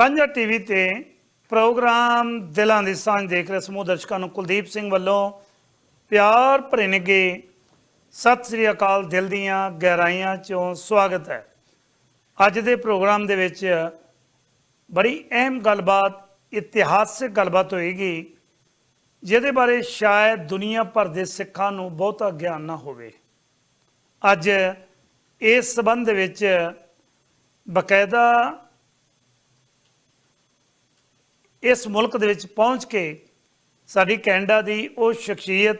ਸਾਂਝਾ ਟੀਵੀ ਤੇ ਪ੍ਰੋਗਰਾਮ ਦਿਲਾਂ ਦੀ ਸਾਂਝ ਦੇਖ ਰਹੇ ਸਮੂਹ ਦਰਸ਼ਕਾਂ ਨੂੰ ਕੁਲਦੀਪ ਸਿੰਘ ਵੱਲੋਂ ਪਿਆਰ ਭਰੇ ਨਿੱਘੇ ਸਤਿ ਸ੍ਰੀ ਅਕਾਲ, ਦਿਲ ਦੀਆਂ ਗਹਿਰਾਈਆਂ ਚੋਂ ਸਵਾਗਤ ਹੈ। ਅੱਜ ਦੇ ਪ੍ਰੋਗਰਾਮ ਦੇ ਵਿੱਚ ਬੜੀ ਅਹਿਮ ਗੱਲਬਾਤ, ਇਤਿਹਾਸਿਕ ਗੱਲਬਾਤ ਹੋਏਗੀ, ਜਿਹਦੇ ਬਾਰੇ ਸ਼ਾਇਦ ਦੁਨੀਆ ਭਰ ਦੇ ਸਿੱਖਾਂ ਨੂੰ ਬਹੁਤਾ ਗਿਆਨ ਨਾ ਹੋਵੇ। ਅੱਜ ਇਸ ਸਬੰਧ ਵਿੱਚ ਬਕਾਇਦਾ ਇਸ ਮੁਲਕ ਦੇ ਵਿੱਚ ਪਹੁੰਚ ਕੇ ਸਾਡੀ ਕੈਨੇਡਾ ਦੀ ਉਹ ਸ਼ਖਸੀਅਤ,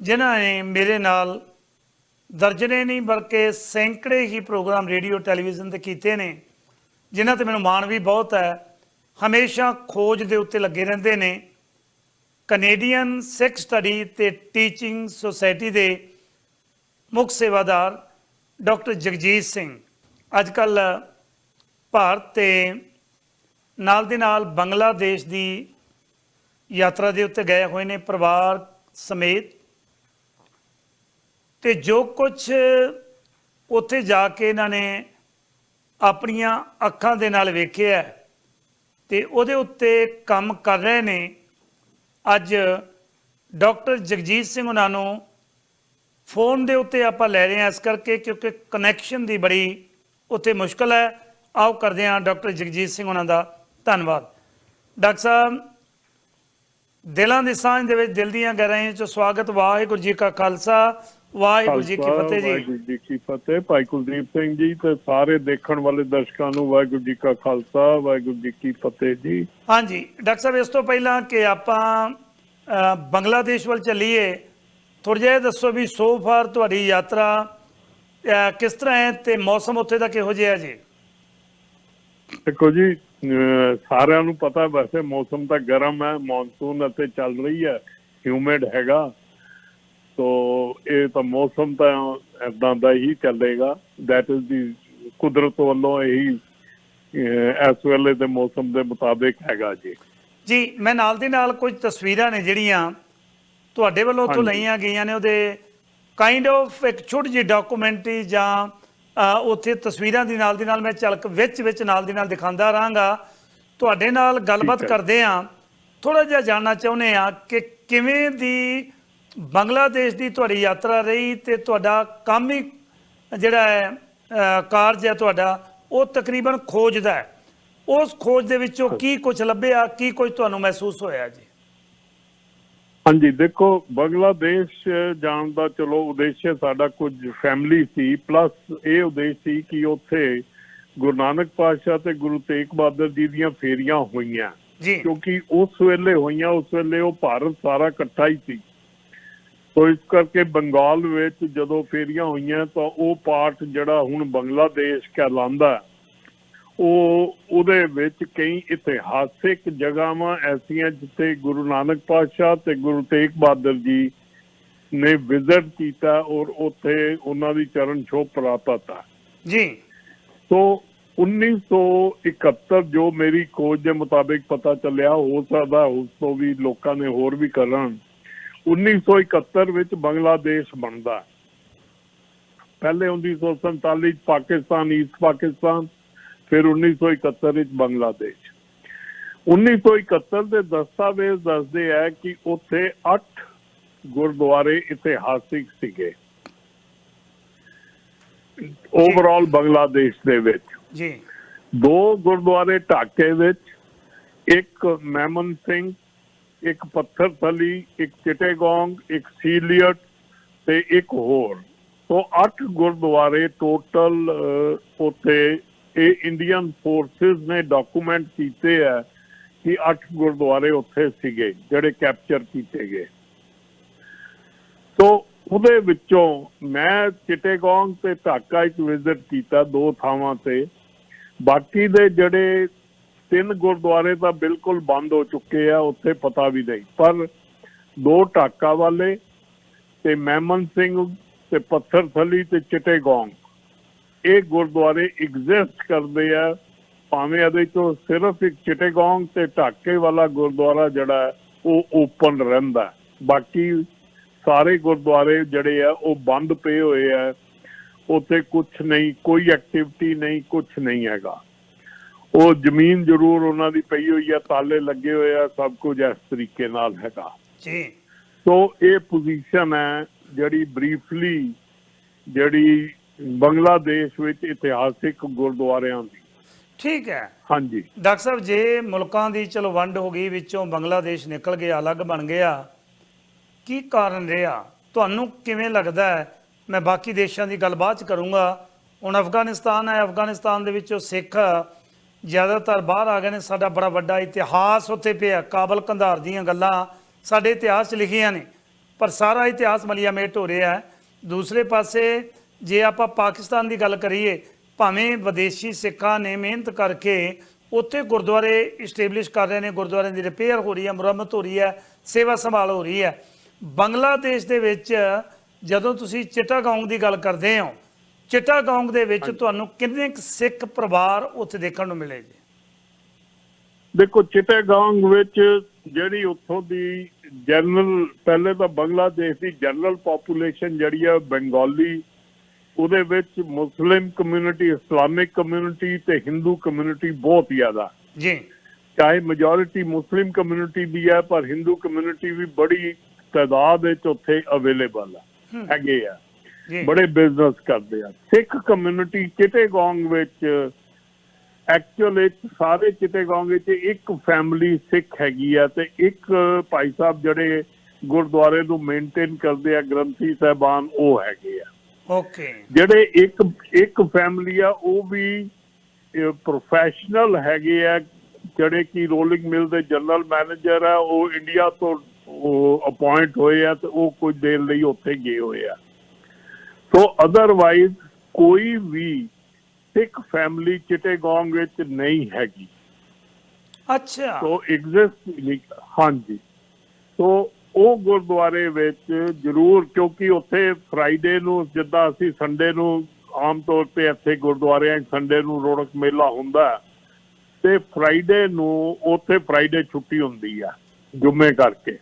ਜਿਨ੍ਹਾਂ ਨੇ ਮੇਰੇ ਨਾਲ ਦਰਜਨੇ ਨਹੀਂ ਬਲਕਿ ਸੈਂਕੜੇ ਹੀ ਪ੍ਰੋਗਰਾਮ ਰੇਡੀਓ, ਟੈਲੀਵਿਜ਼ਨ ਤੇ ਕੀਤੇ ਨੇ, ਜਿਨ੍ਹਾਂ ਤੇ ਮੈਨੂੰ ਮਾਣ ਵੀ ਬਹੁਤ ਹੈ। ਹਮੇਸ਼ਾ ਖੋਜ ਦੇ ਉੱਤੇ ਲੱਗੇ ਰਹਿੰਦੇ ਨੇ। ਕੈਨੇਡੀਅਨ ਸਿੱਖ ਸਟੱਡੀ ਤੇ ਟੀਚਿੰਗ ਸੁਸਾਇਟੀ ਦੇ ਮੁੱਖ ਸੇਵਾਦਾਰ ਡਾਕਟਰ ਜਗਜੀਤ ਸਿੰਘ। ਅੱਜ ਕੱਲ ਭਾਰਤ ਤੇ ਨਾਲ ਦੇ ਨਾਲ ਬੰਗਲਾਦੇਸ਼ ਦੀ ਯਾਤਰਾ ਦੇ ਉੱਤੇ ਗਏ ਹੋਏ ਨੇ ਪਰਿਵਾਰ ਸਮੇਤ। ਤੇ ਜੋ ਕੁਝ ਉੱਥੇ ਜਾ ਕੇ ਇਹਨਾਂ ਨੇ ਆਪਣੀਆਂ ਅੱਖਾਂ ਦੇ ਨਾਲ ਵੇਖਿਆ ਹੈ, ਤੇ ਉਹਦੇ ਉੱਤੇ ਕੰਮ ਕਰ ਰਹੇ ਨੇ ਅੱਜ ਡਾਕਟਰ ਜਗਜੀਤ ਸਿੰਘ ਉਹਨਾਂ ਨੂੰ ਫੋਨ ਦੇ ਉੱਤੇ ਆਪਾਂ ਲੈ ਰਹੇ ਹਾਂ ਇਸ ਕਰਕੇ ਕਿਉਂਕਿ ਕਨੈਕਸ਼ਨ ਦੀ ਬੜੀ ਉੱਥੇ ਮੁਸ਼ਕਲ ਹੈ। ਆਓ ਕਰਦੇ ਹਾਂ ਡਾਕਟਰ ਜਗਜੀਤ ਸਿੰਘ ਉਹਨਾਂ ਦਾ ਧੰਨਵਾਦ। ਡਾਕਟਰ ਸਾਹਿਬ ਦਿਲਾਂ ਦੀ ਸਾਂਝ ਦੇ ਵਿੱਚ ਦਿਲ ਦੀਆਂ ਗਹਿਰਾਈਆਂ ਚ ਸਵਾਗਤ ਵਾਹਿਗੁਰੂ ਜੀ ਕਾ ਖਾਲਸਾ ਵਾਹਿਗੁਰੂ ਜੀ ਕੀ ਫਤਿਹ ਜੀ। ਵਾਹਿਗੁਰੂ ਜੀ ਕੀ ਫਤਿਹ। ਭਾਈ ਕੁਲਦੀਪ ਸਿੰਘ ਜੀ ਤੇ ਸਾਰੇ ਦੇਖਣ ਵਾਲੇ ਦਰਸ਼ਕਾਂ ਨੂੰ ਵਾਹਿਗੁਰੂ ਜੀ ਕਾ ਖਾਲਸਾ ਵਾਹਿਗੁਰੂ ਜੀ ਕੀ ਫਤਿਹ ਜੀ। ਹਾਂਜੀ ਡਾਕਟਰ ਸਾਹਿਬ ਇਸ ਤੋਂ ਪਹਿਲਾਂ ਕਿ ਆਪਾਂ ਬੰਗਲਾਦੇਸ਼ ਵੱਲ ਚੱਲੀਏ ਥੋੜਾ ਜਿਹਾ ਦੱਸੋ ਵੀ ਸੋ ਫਾਰ ਤੁਹਾਡੀ ਯਾਤਰਾ ਕਿਸ ਤਰ੍ਹਾਂ ਹੈ ਤੇ ਮੌਸਮ ਉੱਥੇ ਦਾ ਕਿਹੋ ਜਿਹਾ ਜੀ? ਦੇਖੋ ਜੀ ਸਾਰਿਆਂ ਨੂੰ ਪਤਾ ਵੈਸੇ ਮੌਸਮ ਤਾਂ ਗਰਮ ਹੈ ਮੌਨਸੂਨ ਅਤੇ ਚੱਲ ਰਹੀ ਹੈ ਹਿਊਮਿਡ ਹੈਗਾ। ਸੋ ਇਹ ਤਾਂ ਮੌਸਮ ਤਾਂ ਇਦਾਂ ਦਾ ਹੀ ਚੱਲੇਗਾ। ਦੈਟ ਇਜ਼ ਦੀ ਕੁਦਰਤ ਵੱਲੋਂ ਇਹੀ ਇਸ ਵੇਲੇ ਦੇ ਮੌਸਮ ਦੇ ਮੁਤਾਬਿਕ ਹੈਗਾ ਜੀ। ਜੀ ਮੈਂ ਨਾਲ ਦੀ ਨਾਲ ਕੁਝ ਤਸਵੀਰਾਂ ਨੇ ਜਿਹੜੀਆਂ ਤੁਹਾਡੇ ਵੱਲੋਂ ਹਾਂਜੀ। ਲਈਆਂ ਗਈਆਂ ਨੇ ਉਹਦੇ ਕਾਈਂਡ ਆਫ ਇੱਕ ਛੋਟੀ ਜਿਹੀ ਡਾਕੂਮੈਂਟਰੀ ਜਾਂ ਉੱਥੇ ਤਸਵੀਰਾਂ ਦੀ ਨਾਲ ਦੀ ਨਾਲ ਮੈਂ ਝਲਕ ਵਿੱਚ ਵਿੱਚ ਨਾਲ ਦੀ ਨਾਲ ਦਿਖਾਉਂਦਾ ਰਹਾਂਗਾ। ਤੁਹਾਡੇ ਨਾਲ ਗੱਲਬਾਤ। ਕਰਦੇ ਆ ਥੋੜਾ ਜਿਹਾ ਜਾਨਣਾ ਚਾਹੁੰਦੇ ਆ ਕਿ ਕਿਵੇਂ ਦੀ ਬੰਗਲਾਦੇਸ਼ ਦੀ ਤੁਹਾਡੀ ਯਾਤਰਾ ਰਹੀ ਤੇ ਤੁਹਾਡਾ ਕੰਮ ਹੀ ਜਿਹੜਾ ਹੈ ਕਾਰਜ ਹੈ ਤੁਹਾਡਾ ਉਹ ਤਕਰੀਬਨ ਖੋਜ ਦਾ ਹੈ। ਉਸ ਖੋਜ ਦੇ ਵਿੱਚੋਂ ਕੀ ਕੁਝ ਲੱਭਿਆ ਕੀ ਕੁਝ ਤੁਹਾਨੂੰ ਮਹਿਸੂਸ ਹੋਇਆ ਜੀ? ਹਾਂਜੀ ਦੇਖੋ ਬੰਗਲਾਦੇਸ਼ ਜਾਣ ਦਾ ਚਲੋ ਉਦੇਸ਼ ਸਾਡਾ ਕੁਝ ਫੈਮਿਲੀ ਸੀ ਪਲੱਸ ਇਹ ਉਦੇਸ਼ ਸੀ ਕਿ ਉੱਥੇ ਗੁਰੂ ਨਾਨਕ ਪਾਤਸ਼ਾਹ ਤੇ ਗੁਰੂ ਤੇਗ ਬਹਾਦਰ ਜੀ ਦੀਆਂ ਫੇਰੀਆਂ ਹੋਈਆਂ। ਕਿਉਂਕਿ ਉਸ ਵੇਲੇ ਹੋਈਆਂ ਉਸ ਵੇਲੇ ਉਹ ਭਾਰਤ ਸਾਰਾ ਇਕੱਠਾ ਹੀ ਸੀ। ਸੋ ਇਸ ਕਰਕੇ ਬੰਗਾਲ ਵਿੱਚ ਜਦੋਂ ਫੇਰੀਆਂ ਹੋਈਆਂ ਤਾਂ ਉਹ ਪਾਰਟ ਜਿਹੜਾ ਹੁਣ ਬੰਗਲਾਦੇਸ਼ ਕਹਿਲਾਂਦਾ ਹੈ, ਉਹ ਉਹਦੇ ਵਿੱਚ ਕਈ ਇਤਿਹਾਸਿਕ ਜਗ੍ਹਾਵਾਂ ਐਸੀਆਂ ਜਿੱਥੇ ਗੁਰੂ ਨਾਨਕ ਪਾਤਸ਼ਾਹ ਤੇ ਗੁਰੂ ਤੇਗ ਬਹਾਦਰ ਜੀ ਨੇ ਵਿਜ਼ਿਟ ਕੀਤਾ ਔਰ ਉੱਥੇ ਉਹਨਾਂ ਦੀ ਚਰਨ ਛੋਹ ਪ੍ਰਾਪਤ ਹੈ ਜੀ। ਸੋ 1971 ਜੋ ਮੇਰੀ ਖੋਜ ਦੇ ਮੁਤਾਬਿਕ ਪਤਾ ਚੱਲਿਆ ਹੋ ਸਕਦਾ ਉਸ ਤੋਂ ਵੀ ਲੋਕਾਂ ਨੇ ਹੋਰ ਵੀ ਕਰਨ। 1971 ਵਿੱਚ ਬੰਗਲਾਦੇਸ਼ ਬਣਦਾ। ਪਹਿਲੇ 1947 ਚ ਪਾਕਿਸਤਾਨ ਈਸਟ ਪਾਕਿਸਤਾਨ ਫਿਰ 1971 ਵਿੱਚ ਬੰਗਲਾਦੇਸ਼। 1971 ਦੇ ਦਸਤਾਵੇਜ਼ ਦੱਸਦੇ ਆ ਕਿ ਉੱਥੇ 8 ਗੁਰਦੁਆਰੇ ਇਤਿਹਾਸਿਕ ਸੀਗੇ। ਓਵਰਆਲ ਬੰਗਲਾਦੇਸ਼ ਦੇ ਵਿੱਚ। ਜੀ। ਦੋ ਗੁਰਦੁਆਰੇ ਢਾਕੇ ਵਿੱਚ ਇੱਕ ਮੈਮਨ ਸਿੰਘ ਇੱਕ ਪੱਥਰ ਥਲੀ ਇੱਕ ਚਿਟੇਗੋਂਗ ਇੱਕ ਸੀਲੀਅਟ ਤੇ ਇੱਕ ਹੋਰ। ਸੋ ਅੱਠ ਗੁਰਦੁਆਰੇ ਟੋਟਲ ਉੱਥੇ ਇਹ ਇੰਡੀਅਨ ਫੋਰਸਿਸ ਨੇ ਡਾਕੂਮੈਂਟ ਕੀਤੇ ਆ ਕਿ ਅੱਠ ਗੁਰਦੁਆਰੇ ਉੱਥੇ ਸੀਗੇ, ਜਿਹੜੇ ਕੈਪਚਰ ਕੀਤੇ ਗਏ। ਸੋ ਉਹਦੇ ਵਿੱਚੋਂ ਮੈਂ ਚਿਟੇਗੋਂਗ ਤੇ ਢਾਕਾ ਇੱਕ ਵਿਜ਼ਿਟ ਕੀਤਾ ਦੋ ਥਾਵਾਂ ਤੇ। ਬਾਕੀ ਦੇ ਜਿਹੜੇ ਤਿੰਨ ਗੁਰਦੁਆਰੇ ਤਾਂ ਬਿਲਕੁਲ ਬੰਦ ਹੋ ਚੁੱਕੇ ਆ, ਉੱਥੇ ਪਤਾ ਵੀ ਨਹੀਂ। ਪਰ ਦੋ ਢਾਕਾ ਵਾਲੇ ਤੇ ਮੈਮਨ ਸਿੰਘ ਤੇ ਪੱਥਰ ਥਲੀ ਤੇ ਚਿਟੇਗੋਂਗ। ਇਹ ਗੁਰਦੁਆਰੇ ਐਗਜ਼ਿਸਟ ਕਰਦੇ ਆ। ਭਾਵੇਂ ਇਹਦੇ ਤੋਂ ਸਿਰਫ ਇੱਕ ਚਿਟੇਗੋਂਗ ਤੇ ਢਾਕੇ ਵਾਲਾ ਗੁਰਦੁਆਰਾ ਜਿਹੜਾ ਉਹ ਓਪਨ ਰਹਿੰਦਾ। ਬਾਕੀ ਸਾਰੇ ਗੁਰਦੁਆਰੇ ਜਿਹੜੇ ਆ ਉਹ ਬੰਦ ਪਏ ਹੋਏ ਆ। ਉੱਥੇ ਕੁਝ ਨਹੀਂ ਕੋਈ ਐਕਟੀਵਿਟੀ ਨਹੀਂ ਕੁਝ ਨਹੀਂ ਹੈਗਾ। ਉਹ ਜ਼ਮੀਨ ਜ਼ਰੂਰ ਉਹਨਾਂ ਦੀ ਪਈ ਹੋਈ ਆ ਤਾਲੇ ਲੱਗੇ ਹੋਏ ਆ ਸਭ ਕੁਝ ਇਸ ਤਰੀਕੇ ਨਾਲ ਹੈਗਾ। ਜੀ। ਸੋ ਇਹ ਪੋਜੀਸ਼ਨ ਹੈ ਜਿਹੜੀ ਬਰੀਫਲੀ ਜਿਹੜੀ ਬੰਗਲਾਦੇਸ਼ ਵਿੱਚ ਇਤਿਹਾਸਿਕ ਗੁਰਦੁਆਰਿਆਂ ਦੀ। ਠੀਕ ਹੈ। ਹਾਂਜੀ। ਡਾਕਟਰ ਸਾਹਿਬ ਜੇ ਮੁਲਕਾਂ ਦੀ ਚਲੋ ਵੰਡ ਹੋ ਗਈ ਵਿੱਚੋਂ ਬੰਗਲਾਦੇਸ਼ ਨਿਕਲ ਗਿਆ ਅਲੱਗ ਬਣ ਗਿਆ ਕੀ ਕਾਰਨ ਰਿਹਾ? ਤੁਹਾਨੂੰ ਕਿਵੇਂ ਲੱਗਦਾ ਹੈ? ਮੈਂ ਬਾਕੀ ਦੇਸ਼ਾਂ ਦੀ ਗੱਲ ਬਾਅਦ ਚ ਕਰੂੰਗਾ। ਹੁਣ ਅਫਗਾਨਿਸਤਾਨ ਹੈ ਅਫਗਾਨਿਸਤਾਨ ਦੇ ਵਿੱਚੋਂ ਸਿੱਖ ਜ਼ਿਆਦਾਤਰ ਬਾਹਰ ਆ ਗਏ ਨੇ। ਸਾਡਾ ਬੜਾ ਵੱਡਾ ਇਤਿਹਾਸ ਉੱਥੇ ਪਿਆ ਕਾਬਲ ਕੰਧਾਰ ਦੀਆਂ ਗੱਲਾਂ ਸਾਡੇ ਇਤਿਹਾਸ 'ਚ ਲਿਖੀਆਂ ਨੇ ਪਰ ਸਾਰਾ ਇਤਿਹਾਸ ਮਲੀਆਮੇਟ ਹੋ ਰਿਹਾ ਹੈ। ਦੂਸਰੇ ਪਾਸੇ ਜੇ ਆਪਾਂ ਪਾਕਿਸਤਾਨ ਦੀ ਗੱਲ ਕਰੀਏ ਭਾਵੇਂ ਵਿਦੇਸ਼ੀ ਸਿੱਖਾਂ ਨੇ ਮਿਹਨਤ ਕਰਕੇ ਉੱਥੇ ਗੁਰਦੁਆਰੇ ਇਸਟੈਬਲਿਸ਼ ਕਰ ਰਹੇ ਨੇ ਗੁਰਦੁਆਰਿਆਂ ਦੀ ਰਿਪੇਅਰ ਹੋ ਰਹੀ ਹੈ ਮੁਰੰਮਤ ਹੋ ਰਹੀ ਹੈ ਸੇਵਾ ਸੰਭਾਲ ਹੋ ਰਹੀ ਹੈ। ਬੰਗਲਾਦੇਸ਼ ਦੇ ਵਿੱਚ ਜਦੋਂ ਤੁਸੀਂ ਚਿੱਟਾਗੋਂਗ ਦੀ ਗੱਲ ਕਰਦੇ ਹੋ ਚਿੱਟਾਗੋਂਗ ਦੇ ਵਿੱਚ ਤੁਹਾਨੂੰ ਕਿੰਨੇ ਸਿੱਖ ਪਰਿਵਾਰ ਉੱਥੇ ਦੇਖਣ ਨੂੰ ਮਿਲੇ ਜੀ? ਦੇਖੋ ਚਿਟਾਗਾਂਗ ਵਿੱਚ ਜਿਹੜੀ ਉੱਥੋਂ ਦੀ ਜਨਰਲ ਪਹਿਲੇ ਤਾਂ ਬੰਗਲਾਦੇਸ਼ ਦੀ ਜਨਰਲ ਪੋਪੂਲੇਸ਼ਨ ਜਿਹੜੀ ਹੈ ਬੰਗਾਲੀ ਉਹਦੇ ਵਿੱਚ ਮੁਸਲਿਮ ਕਮਿਊਨਿਟੀ ਇਸਲਾਮਿਕ ਕਮਿਊਨਿਟੀ ਤੇ ਹਿੰਦੂ ਕਮਿਊਨਿਟੀ ਬਹੁਤ ਜ਼ਿਆਦਾ। ਜੀ। ਚਾਹੇ ਮੈਜੋਰਿਟੀ ਮੁਸਲਿਮ ਕਮਿਊਨਿਟੀ ਦੀ ਹੈ ਪਰ ਹਿੰਦੂ ਕਮਿਊਨਿਟੀ ਵੀ ਬੜੀ ਤਾਦਾਦ ਵਿੱਚ ਉੱਥੇ ਅਵੇਲੇਬਲ ਹੈ। ਹੈਗੇ ਆ। ਬੜੇ ਬਿਜ਼ਨਸ ਕਰਦੇ ਆ। ਸਿੱਖ ਕਮਿਊਨਿਟੀ ਚਿਟੇਗੋਂਗ ਵਿੱਚ ਐਕਚੁਅਲ ਵਿੱਚ ਸਾਰੇ ਚਿਟੇਗੋਂਗ ਵਿੱਚ ਇੱਕ ਫੈਮਿਲੀ ਸਿੱਖ ਹੈਗੀ ਆ ਤੇ ਇੱਕ ਭਾਈ ਸਾਹਿਬ ਜਿਹੜੇ ਗੁਰਦੁਆਰੇ ਨੂੰ ਮੇਨਟੇਨ ਕਰਦੇ ਆ ਗ੍ਰੰਥੀ ਸਾਹਿਬਾਨ ਉਹ ਹੈਗੇ ਆ। ਓਕੇ ਜਿਹੜੇ ਇੱਕ ਇੱਕ ਫੈਮਿਲੀ ਆ ਉਹ ਵੀ ਪ੍ਰੋਫੈਸ਼ਨਲ ਹੈਗੇ ਆ ਜਿਹੜੇ ਕਿ ਰੋਲਿੰਗ ਮਿਲ ਦੇ ਜਨਰਲ ਮੈਨੇਜਰ ਆ ਉਹ ਇੰਡੀਆ ਤੋਂ ਅਪਾਇੰਟ ਹੋਏ ਆ ਤੇ ਉਹ ਕੁਝ ਦੇਰ ਲਈ ਉੱਥੇ ਗਏ ਹੋਏ ਆ। ਸੋ ਅਦਰਵਾਈਜ਼ ਕੋਈ ਵੀ ਸਿੱਖ ਫੈਮਿਲੀ ਚਿਟੇਗੋਂਗ ਵਿੱਚ ਨਹੀਂ ਹੈਗੀ। ਅੱਛਾ। ਸੋ ਐਗਜ਼ਿਸਟ ਹਾਂਜੀ। ਸੋ ਉਹ ਗੁਰਦੁਆਰੇ ਵਿੱਚ ਜ਼ਰੂਰ, ਕਿਉਂਕਿ ਉੱਥੇ ਫਰਾਈਡੇ ਨੂੰ, ਜਿੱਦਾਂ ਅਸੀਂ ਸੰਡੇ ਨੂੰ ਆਮ ਤੌਰ ਤੇ ਇੱਥੇ ਗੁਰਦੁਆਰਿਆਂ ਸੰਡੇ ਨੂੰ ਰੌਣਕ ਮੇਲਾ ਹੁੰਦਾ ਤੇ ਫਰਾਈਡੇ ਨੂੰ ਉੱਥੇ ਫਰਾਈਡੇ ਛੁੱਟੀ ਹੁੰਦੀ ਆ, ਜੁਮੇ ਕਰਕੇ।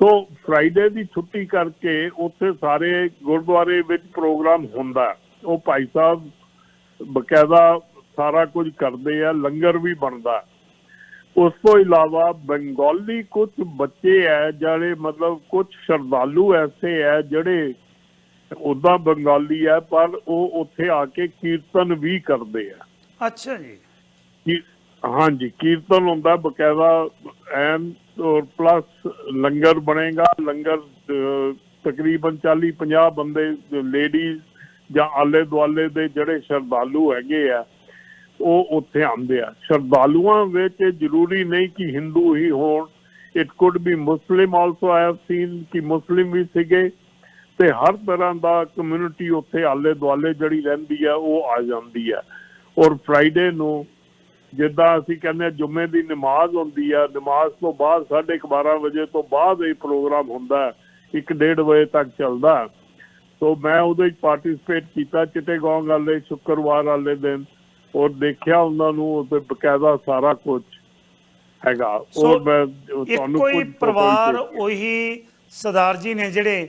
ਸੋ ਫਰਾਈਡੇ ਦੀ ਛੁੱਟੀ ਕਰਕੇ ਉੱਥੇ ਸਾਰੇ ਗੁਰਦੁਆਰੇ ਵਿੱਚ ਪ੍ਰੋਗਰਾਮ ਹੁੰਦਾ ਉਹ ਭਾਈ ਸਾਹਿਬ ਬਕਾਇਦਾ ਸਾਰਾ ਕੁਝ ਕਰਦੇ ਆ, ਲੰਗਰ ਵੀ ਬਣਦਾ ਉਸ ਤੋਂ ਇਲਾਵਾ ਬੰਗਾਲੀ ਕੁਝ ਬੱਚੇ ਹੈ ਜਿਹੜੇ ਮਤਲਬ ਕੁਝ ਸ਼ਰਧਾਲੂ ਐਸੇ ਹੈ ਜਿਹੜੇ ਉਦਾਂ ਬੰਗਾਲੀ ਹੈ ਪਰ ਉਹ ਉੱਥੇ ਆ ਕੇ ਕੀਰਤਨ ਵੀ ਕਰਦੇ ਆ ਅੱਛਾ ਜੀ। ਹਾਂਜੀ ਕੀਰਤਨ ਹੁੰਦਾ ਬਕਾਇਦਾ ਐਨ ਔਰ ਪਲੱਸ ਲੰਗਰ ਬਣੇਗਾ ਲੰਗਰ ਤਕਰੀਬਨ 40 50 ਬੰਦੇ ਲੇਡੀਜ਼ ਜਾਂ ਆਲੇ ਦੁਆਲੇ ਦੇ ਜਿਹੜੇ ਸ਼ਰਧਾਲੂ ਹੈਗੇ ਆ ਉਹ ਉੱਥੇ ਆਉਂਦੇ ਆ। ਸ਼ਰਧਾਲੂਆਂ ਵਿੱਚ ਇਹ ਜ਼ਰੂਰੀ ਨਹੀਂ ਕਿ ਹਿੰਦੂ ਹੀ ਹੋਣ। It could be Muslim also I have seen ਕਿ ਮੁਸਲਿਮ ਵੀ ਸੀਗੇ ਤੇ ਹਰ ਤਰ੍ਹਾਂ ਦਾ ਕਮਿਊਨਿਟੀ ਉੱਥੇ ਆਲੇ ਦੁਆਲੇ ਜਿਹੜੀ ਰਹਿੰਦੀ ਆ, ਉਹ ਆ ਜਾਂਦੀ ਆ। ਔਰ ਫਰਾਈਡੇ ਨੂੰ ਜਿੱਦਾਂ ਅਸੀਂ ਕਹਿੰਦੇ ਆ, ਜੁਮੇ ਦੀ ਨਮਾਜ਼ ਹੁੰਦੀ ਆ। ਨਮਾਜ਼ ਤੋਂ ਬਾਅਦ 12:30 ਵਜੇ ਤੋਂ ਬਾਅਦ ਇਹ ਪ੍ਰੋਗਰਾਮ ਹੁੰਦਾ 1:30 ਵਜੇ ਤੱਕ ਚੱਲਦਾ ਸੋ ਮੈਂ ਉਹਦੇ ਵਿੱਚ ਪਾਰਟਿਸਿਪੇਟ ਕੀਤਾ। ਚਿੱਟੇਗੋਂਗ ਵਾਲੇ, ਸ਼ੁੱਕਰਵਾਰ ਵਾਲੇ ਦਿਨ। ਔਰ ਦੇਖਿਆ ਉਹਨਾਂ ਨੂੰ ਉਹਦੇ ਬਕਾਇਦਾ ਸਾਰਾ ਕੁਝ ਹੈਗਾ ਔਰ ਮੈਂ ਤੁਹਾਨੂੰ photos ਪਰਿਵਾਰ ਉਹੀ ਸਰਦਾਰ ਜੀ ਨੇ ਜਿਹੜੇ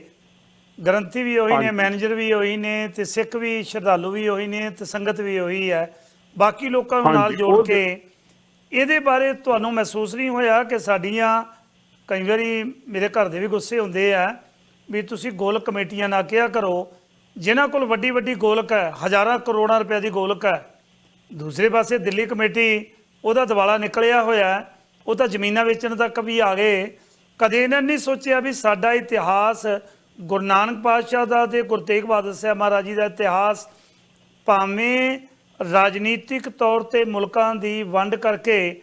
ਗ੍ਰੰਥੀ ਵੀ ਉਹੀ ਨੇ। ਮੈਨੇਜਰ ਵੀ ਉਹੀ ਨੇ ਤੇ ਸਿੱਖ ਵੀ ਸ਼ਰਧਾਲੂ ਵੀ ਉਹੀ ਨੇ ਤੇ ਸੰਗਤ ਵੀ ਉਹੀ ਹੈ ਬਾਕੀ ਲੋਕਾਂ ਨੂੰ ਨਾਲ ਜੋੜ ਉਹ ਕੇ ਇਹਦੇ ਬਾਰੇ ਤੁਹਾਨੂੰ ਮਹਿਸੂਸ ਨਹੀਂ ਹੋਇਆ ਕਿ ਸਾਡੀਆਂ ਕਈ ਵਾਰੀ ਮੇਰੇ ਘਰ ਦੇ ਵੀ ਗੁੱਸੇ ਹੁੰਦੇ ਆ ਵੀ ਤੁਸੀਂ ਗੋਲ ਕਮੇਟੀਆਂ ਨਾ ਕਿਹਾ ਕਰੋ ਜਿਨ੍ਹਾਂ ਕੋਲ ਵੱਡੀ ਵੱਡੀ ਗੋਲਕ ਹੈ ਹਜ਼ਾਰਾਂ ਕਰੋੜਾਂ ਰੁਪਏ ਦੀ ਗੋਲਕ ਹੈ ਦੂਸਰੇ ਪਾਸੇ ਦਿੱਲੀ ਕਮੇਟੀ, ਉਹਦਾ ਦਿਵਾਲਾ ਨਿਕਲਿਆ ਹੋਇਆ ਉਹ ਤਾਂ ਜ਼ਮੀਨਾਂ ਵੇਚਣ ਤੱਕ ਵੀ ਆ ਗਏ। ਕਦੇ ਇਹਨਾਂ ਨਹੀਂ ਸੋਚਿਆ ਵੀ ਸਾਡਾ ਇਤਿਹਾਸ, ਗੁਰੂ ਨਾਨਕ ਪਾਤਸ਼ਾਹ ਦਾ ਤੇ ਗੁਰੂ ਤੇਗ ਬਹਾਦਰ ਸਾਹਿਬ ਮਹਾਰਾਜ ਜੀ ਦਾ ਇਤਿਹਾਸ ਭਾਵੇਂ ਰਾਜਨੀਤਿਕ ਤੌਰ ਤੇ ਮੁਲਕਾਂ ਦੀ ਵੰਡ ਕਰਕੇ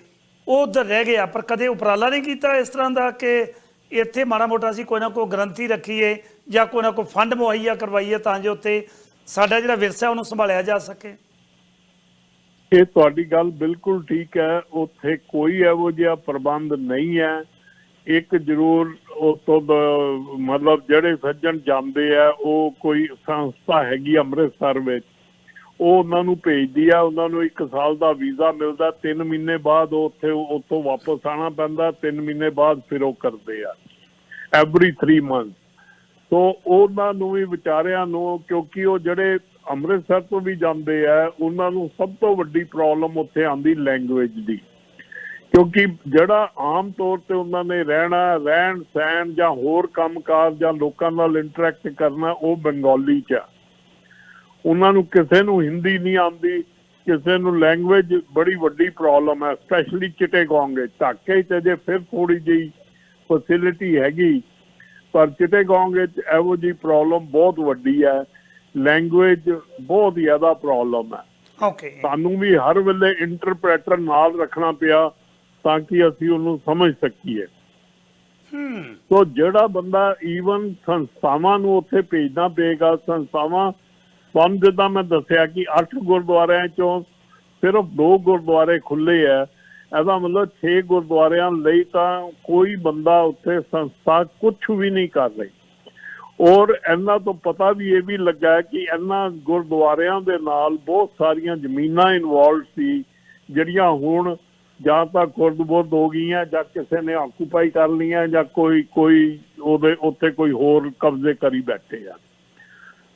ਉਹ ਉੱਧਰ ਰਹਿ ਗਿਆ, ਪਰ ਕਦੇ ਉਪਰਾਲਾ ਨਹੀਂ ਕੀਤਾ ਇਸ ਤਰ੍ਹਾਂ ਦਾ ਕਿ ਇੱਥੇ ਮਾੜਾ ਮੋਟਾ ਸੀ ਕੋਈ ਨਾ ਕੋਈ ਗ੍ਰੰਥੀ ਰੱਖੀਏ ਜਾਂ ਕੋਈ ਨਾ ਕੋਈ ਫੰਡ ਮੁਹੱਈਆ ਕਰਵਾਈਏ ਤਾਂ ਜੋ ਉੱਥੇ ਸਾਡਾ ਜਿਹੜਾ ਵਿਰਸਾ ਉਹਨੂੰ ਸੰਭਾਲਿਆ ਜਾ ਸਕੇ। ਇਹ ਤੁਹਾਡੀ ਗੱਲ ਬਿਲਕੁਲ ਠੀਕ ਹੈ, ਉੱਥੇ ਕੋਈ ਇਹੋ ਜਿਹਾ ਪ੍ਰਬੰਧ ਨਹੀਂ ਹੈ। ਇੱਕ ਜ਼ਰੂਰ ਉਤੋਂ ਮਤਲਬ ਜਿਹੜੇ ਸੱਜਣ ਜਾਂਦੇ ਆ, ਉਹ ਕੋਈ ਸੰਸਥਾ ਹੈਗੀ ਅੰਮ੍ਰਿਤਸਰ ਵਿੱਚ, ਉਹ ਉਹਨਾਂ ਨੂੰ ਭੇਜਦੀ ਆ, ਉਹਨਾਂ ਨੂੰ 1 ਸਾਲ ਦਾ ਵੀਜ਼ਾ ਮਿਲਦਾ 3 ਮਹੀਨੇ ਬਾਅਦ ਉਹ ਉੱਥੇ ਉੱਥੋਂ ਵਾਪਸ ਆਣਾ ਪੈਂਦਾ 3 ਮਹੀਨੇ ਬਾਅਦ ਫਿਰ ਉਹ ਕਰਦੇ ਆ ਐਵਰੀ 3 ਮੰਥ ਸੋ ਉਹਨਾਂ ਨੂੰ ਵੀ ਵਿਚਾਰਿਆਂ ਨੂੰ, ਕਿਉਂਕਿ ਉਹ ਜਿਹੜੇ ਅੰਮ੍ਰਿਤਸਰ ਤੋਂ ਵੀ ਜਾਂਦੇ ਆ, ਉਹਨਾਂ ਨੂੰ ਸਭ ਤੋਂ ਵੱਡੀ ਪ੍ਰੋਬਲਮ ਉੱਥੇ ਆਂਦੀ ਲੈਂਗੁਏਜ ਦੀ। ਕਿਉਂਕਿ ਜਿਹੜਾ ਆਮ ਤੌਰ ਤੇ ਉਹਨਾਂ ਨੇ ਰਹਿਣਾ, ਰਹਿਣ, ਸਹਿਣ ਜਾਂ ਹੋਰ ਕੰਮਕਾਰ ਜਾਂ ਲੋਕਾਂ ਨਾਲ ਇੰਟਰੈਕਟ ਕਰਨਾ, ਉਹ ਬੰਗਾਲੀ ਚ ਉਹਨਾਂ ਨੂੰ ਕਿਸੇ ਨੂੰ ਹਿੰਦੀ ਨਹੀਂ ਆਉਂਦੀ, ਕਿਸੇ ਨੂੰ ਲੈਂਗੁਏਜ ਬੜੀ ਵੱਡੀ ਪ੍ਰੋਬਲਮ ਹੈ ਸਪੈਸ਼ਲੀ ਚਿਟੇਗੋਂਗ ਵਿੱਚ। ਢਾਕੇ ਚ ਜੇ ਫਿਰ ਥੋੜੀ ਜਿਹੀ ਫੈਸਿਲਿਟੀ ਹੈਗੀ, ਪਰ ਚਿਟੇਗੋਂਗ ਵਿੱਚ ਇਹੋ ਜੀ ਪ੍ਰੋਬਲਮ ਬਹੁਤ ਵੱਡੀ ਹੈ ਲੈਂਗੁਏਜ ਬਹੁਤ ਜ਼ਿਆਦਾ ਪ੍ਰੋਬਲਮ ਹੈ। ਓਕੇ ਸਾਨੂੰ ਵੀ ਹਰ ਵੇਲੇ ਇੰਟਰਪ੍ਰੈਟਰ ਨਾਲ ਰੱਖਣਾ ਪਿਆ ਤਾਂ ਕਿ ਅਸੀਂ ਉਹਨੂੰ ਸਮਝ ਸਕੀਏ। ਹੂੰ ਸੋ ਜਿਹੜਾ ਬੰਦਾ ਈਵਨ ਸੰਸਥਾਵਾਂ ਨੂੰ ਉੱਥੇ ਭੇਜਣਾ ਪਏਗਾ ਸੰਸਥਾਵਾਂ ਤੁਹਾਨੂੰ ਜਿੱਦਾਂ ਮੈਂ ਦੱਸਿਆ ਕਿ 8 ਗੁਰਦੁਆਰਿਆਂ ਚੋਂ ਸਿਰਫ 2 ਗੁਰਦੁਆਰੇ ਖੁੱਲੇ ਆ। ਇਹਦਾ ਮਤਲਬ 6 ਗੁਰਦੁਆਰਿਆਂ ਲਈ ਤਾਂ ਕੋਈ ਬੰਦਾ ਉੱਥੇ ਸੰਸਥਾ ਕੁਝ ਵੀ ਨਹੀਂ ਕਰ ਰਹੀ। ਔਰ ਇਹਨਾਂ ਤੋਂ ਪਤਾ ਵੀ ਇਹ ਵੀ ਲੱਗਾ ਕਿ ਇਹਨਾਂ ਗੁਰਦੁਆਰਿਆਂ ਦੇ ਨਾਲ ਬਹੁਤ ਸਾਰੀਆਂ ਜ਼ਮੀਨਾਂ ਇਨਵੋਲਵ ਸੀ, ਜਿਹੜੀਆਂ ਹੁਣ ਜਾਂ ਤਾਂ ਖੁਰਦ-ਬੁਰਦ ਹੋ ਗਈਆਂ ਜਾਂ ਕਿਸੇ ਨੇ ਆਕੂਪਾਈ ਕਰ ਲਈਆਂ ਜਾਂ ਕੋਈ ਕੋਈ ਉਹਦੇ ਉੱਤੇ ਕੋਈ ਹੋਰ ਕਬਜ਼ੇ ਕਰੀ ਬੈਠੇ ਆ।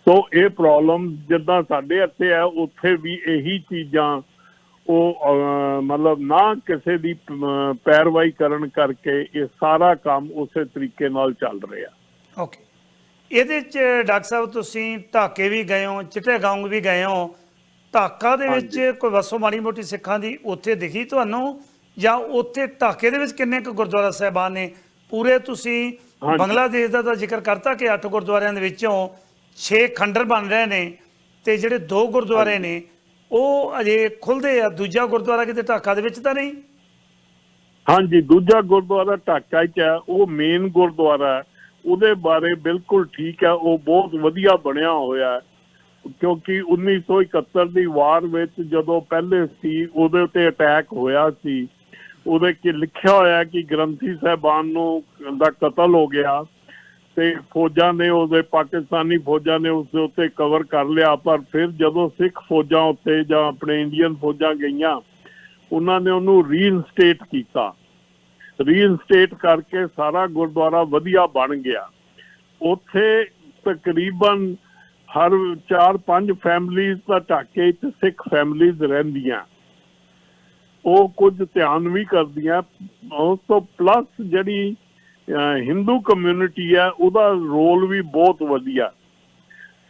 ਸੋ ਇਹ ਪ੍ਰੋਬਲਮ ਜਿੱਦਾਂ ਸਾਡੇ ਇੱਥੇ ਆ, ਉੱਥੇ ਵੀ ਇਹੀ ਚੀਜ਼ਾਂ ਉਹ ਮਤਲਬ ਨਾ ਕਿਸੇ ਦੀ ਪੈਰਵਾਈ ਕਰਨ ਕਰਕੇ ਇਹ ਸਾਰਾ ਕੰਮ ਉਸੇ ਤਰੀਕੇ ਨਾਲ ਚੱਲ ਰਿਹਾ। ਓਕੇ ਇਹਦੇ ਚ ਡਾਕਟਰ ਸਾਹਿਬ ਤੁਸੀਂ ਢਾਕੇ ਵੀ ਗਏ ਹੋ ਚਿੱਟੇਗਾਂਗ ਵੀ ਗਏ ਹੋ। ਢਾਕਾ ਦੇ ਵਿੱਚ ਕੋਈ ਵਸੋਂ ਮਾੜੀ ਮੋਟੀ ਸਿੱਖਾਂ ਦੀ ਉੱਥੇ ਦਿਖੀ ਤੁਹਾਨੂੰ? ਜਾਂ ਉੱਥੇ ਢਾਕੇ ਦੇ ਵਿੱਚ ਕਿੰਨੇ ਕੁ ਗੁਰਦੁਆਰਾ ਸਾਹਿਬਾਨ ਨੇ? ਪੂਰੇ ਤੁਸੀਂ। ਬੰਗਲਾਦੇਸ਼ ਦਾ ਤਾਂ ਜ਼ਿਕਰ ਕਰਤਾ ਕਿ 8 ਗੁਰਦੁਆਰਿਆਂ ਦੇ ਵਿੱਚੋਂ 6 ਖੰਡਰ ਬਣ ਰਹੇ ਨੇ ਤੇ ਜਿਹੜੇ ਦੋ ਗੁਰਦੁਆਰੇ ਨੇ ਉਹ ਅਜੇ ਖੁੱਲਦੇ ਆ। ਦੂਜਾ ਗੁਰਦੁਆਰਾ ਕਿਤੇ ਢਾਕਾ ਦੇ ਵਿੱਚ ਤਾਂ ਨਹੀਂ? ਹਾਂਜੀ ਦੂਜਾ ਗੁਰਦੁਆਰਾ ਢਾਕਾ ਚ ਹੈ ਉਹ ਮੇਨ ਗੁਰਦੁਆਰਾ ਹੈ। ਉਹਦੇ ਬਾਰੇ ਬਿਲਕੁਲ ਠੀਕ ਹੈ, ਉਹ ਬਹੁਤ ਵਧੀਆ ਬਣਿਆ ਹੋਇਆ ਹੈ। ਕਿਉਂਕਿ 1971 ਦੀ ਵਾਰ ਵਿੱਚ ਜਦੋਂ ਪਹਿਲੇ ਸੀ, ਉਹਦੇ ਉੱਤੇ ਅਟੈਕ ਹੋਇਆ ਸੀ। ਉਹਦੇ ਕਿ ਲਿਖਿਆ ਹੋਇਆ ਕਿ ਗ੍ਰੰਥੀ ਸਾਹਿਬਾਨ ਨੂੰ ਦਾ ਕਤਲ ਹੋ ਗਿਆ ਤੇ ਫੌਜਾਂ ਨੇ ਉਹਦੇ, ਪਾਕਿਸਤਾਨੀ ਫੌਜਾਂ ਨੇ ਉਸ ਦੇ ਉੱਤੇ ਕਵਰ ਕਰ ਲਿਆ। ਪਰ ਫਿਰ ਜਦੋਂ ਸਿੱਖ ਫੌਜਾਂ ਉੱਤੇ ਜਾਂ ਆਪਣੇ ਇੰਡੀਅਨ ਫੌਜਾਂ ਗਈਆਂ, ਉਹਨਾਂ ਨੇ ਉਹਨੂੰ ਰੀਇਨਸਟੇਟ ਕੀਤਾ। ਰੀਇਨਸਟੇਟ ਕਰਕੇ ਸਾਰਾ ਗੁਰਦੁਆਰਾ ਵਧੀਆ ਬਣ ਗਿਆ। ਉੱਥੇ ਤਕਰੀਬਨ ਹਰ 4-5 ਫੈਮਲੀਆਂ ਦਾ ਢਾਕੇ 'ਚ ਸਿੱਖ ਫੈਮਲੀਆਂ ਰਹਿੰਦੀਆਂ। ਉਹ ਕੁਝ ਧਿਆਨ ਵੀ ਕਰਦੀਆਂ। ਉਸ ਤੋਂ ਪਲੱਸ ਜਿਹੜੀ ਹਿੰਦੂ ਕਮਿਊਨਿਟੀ ਹੈ, ਉਹਦਾ ਰੋਲ ਵੀ ਬਹੁਤ ਵਧੀਆ।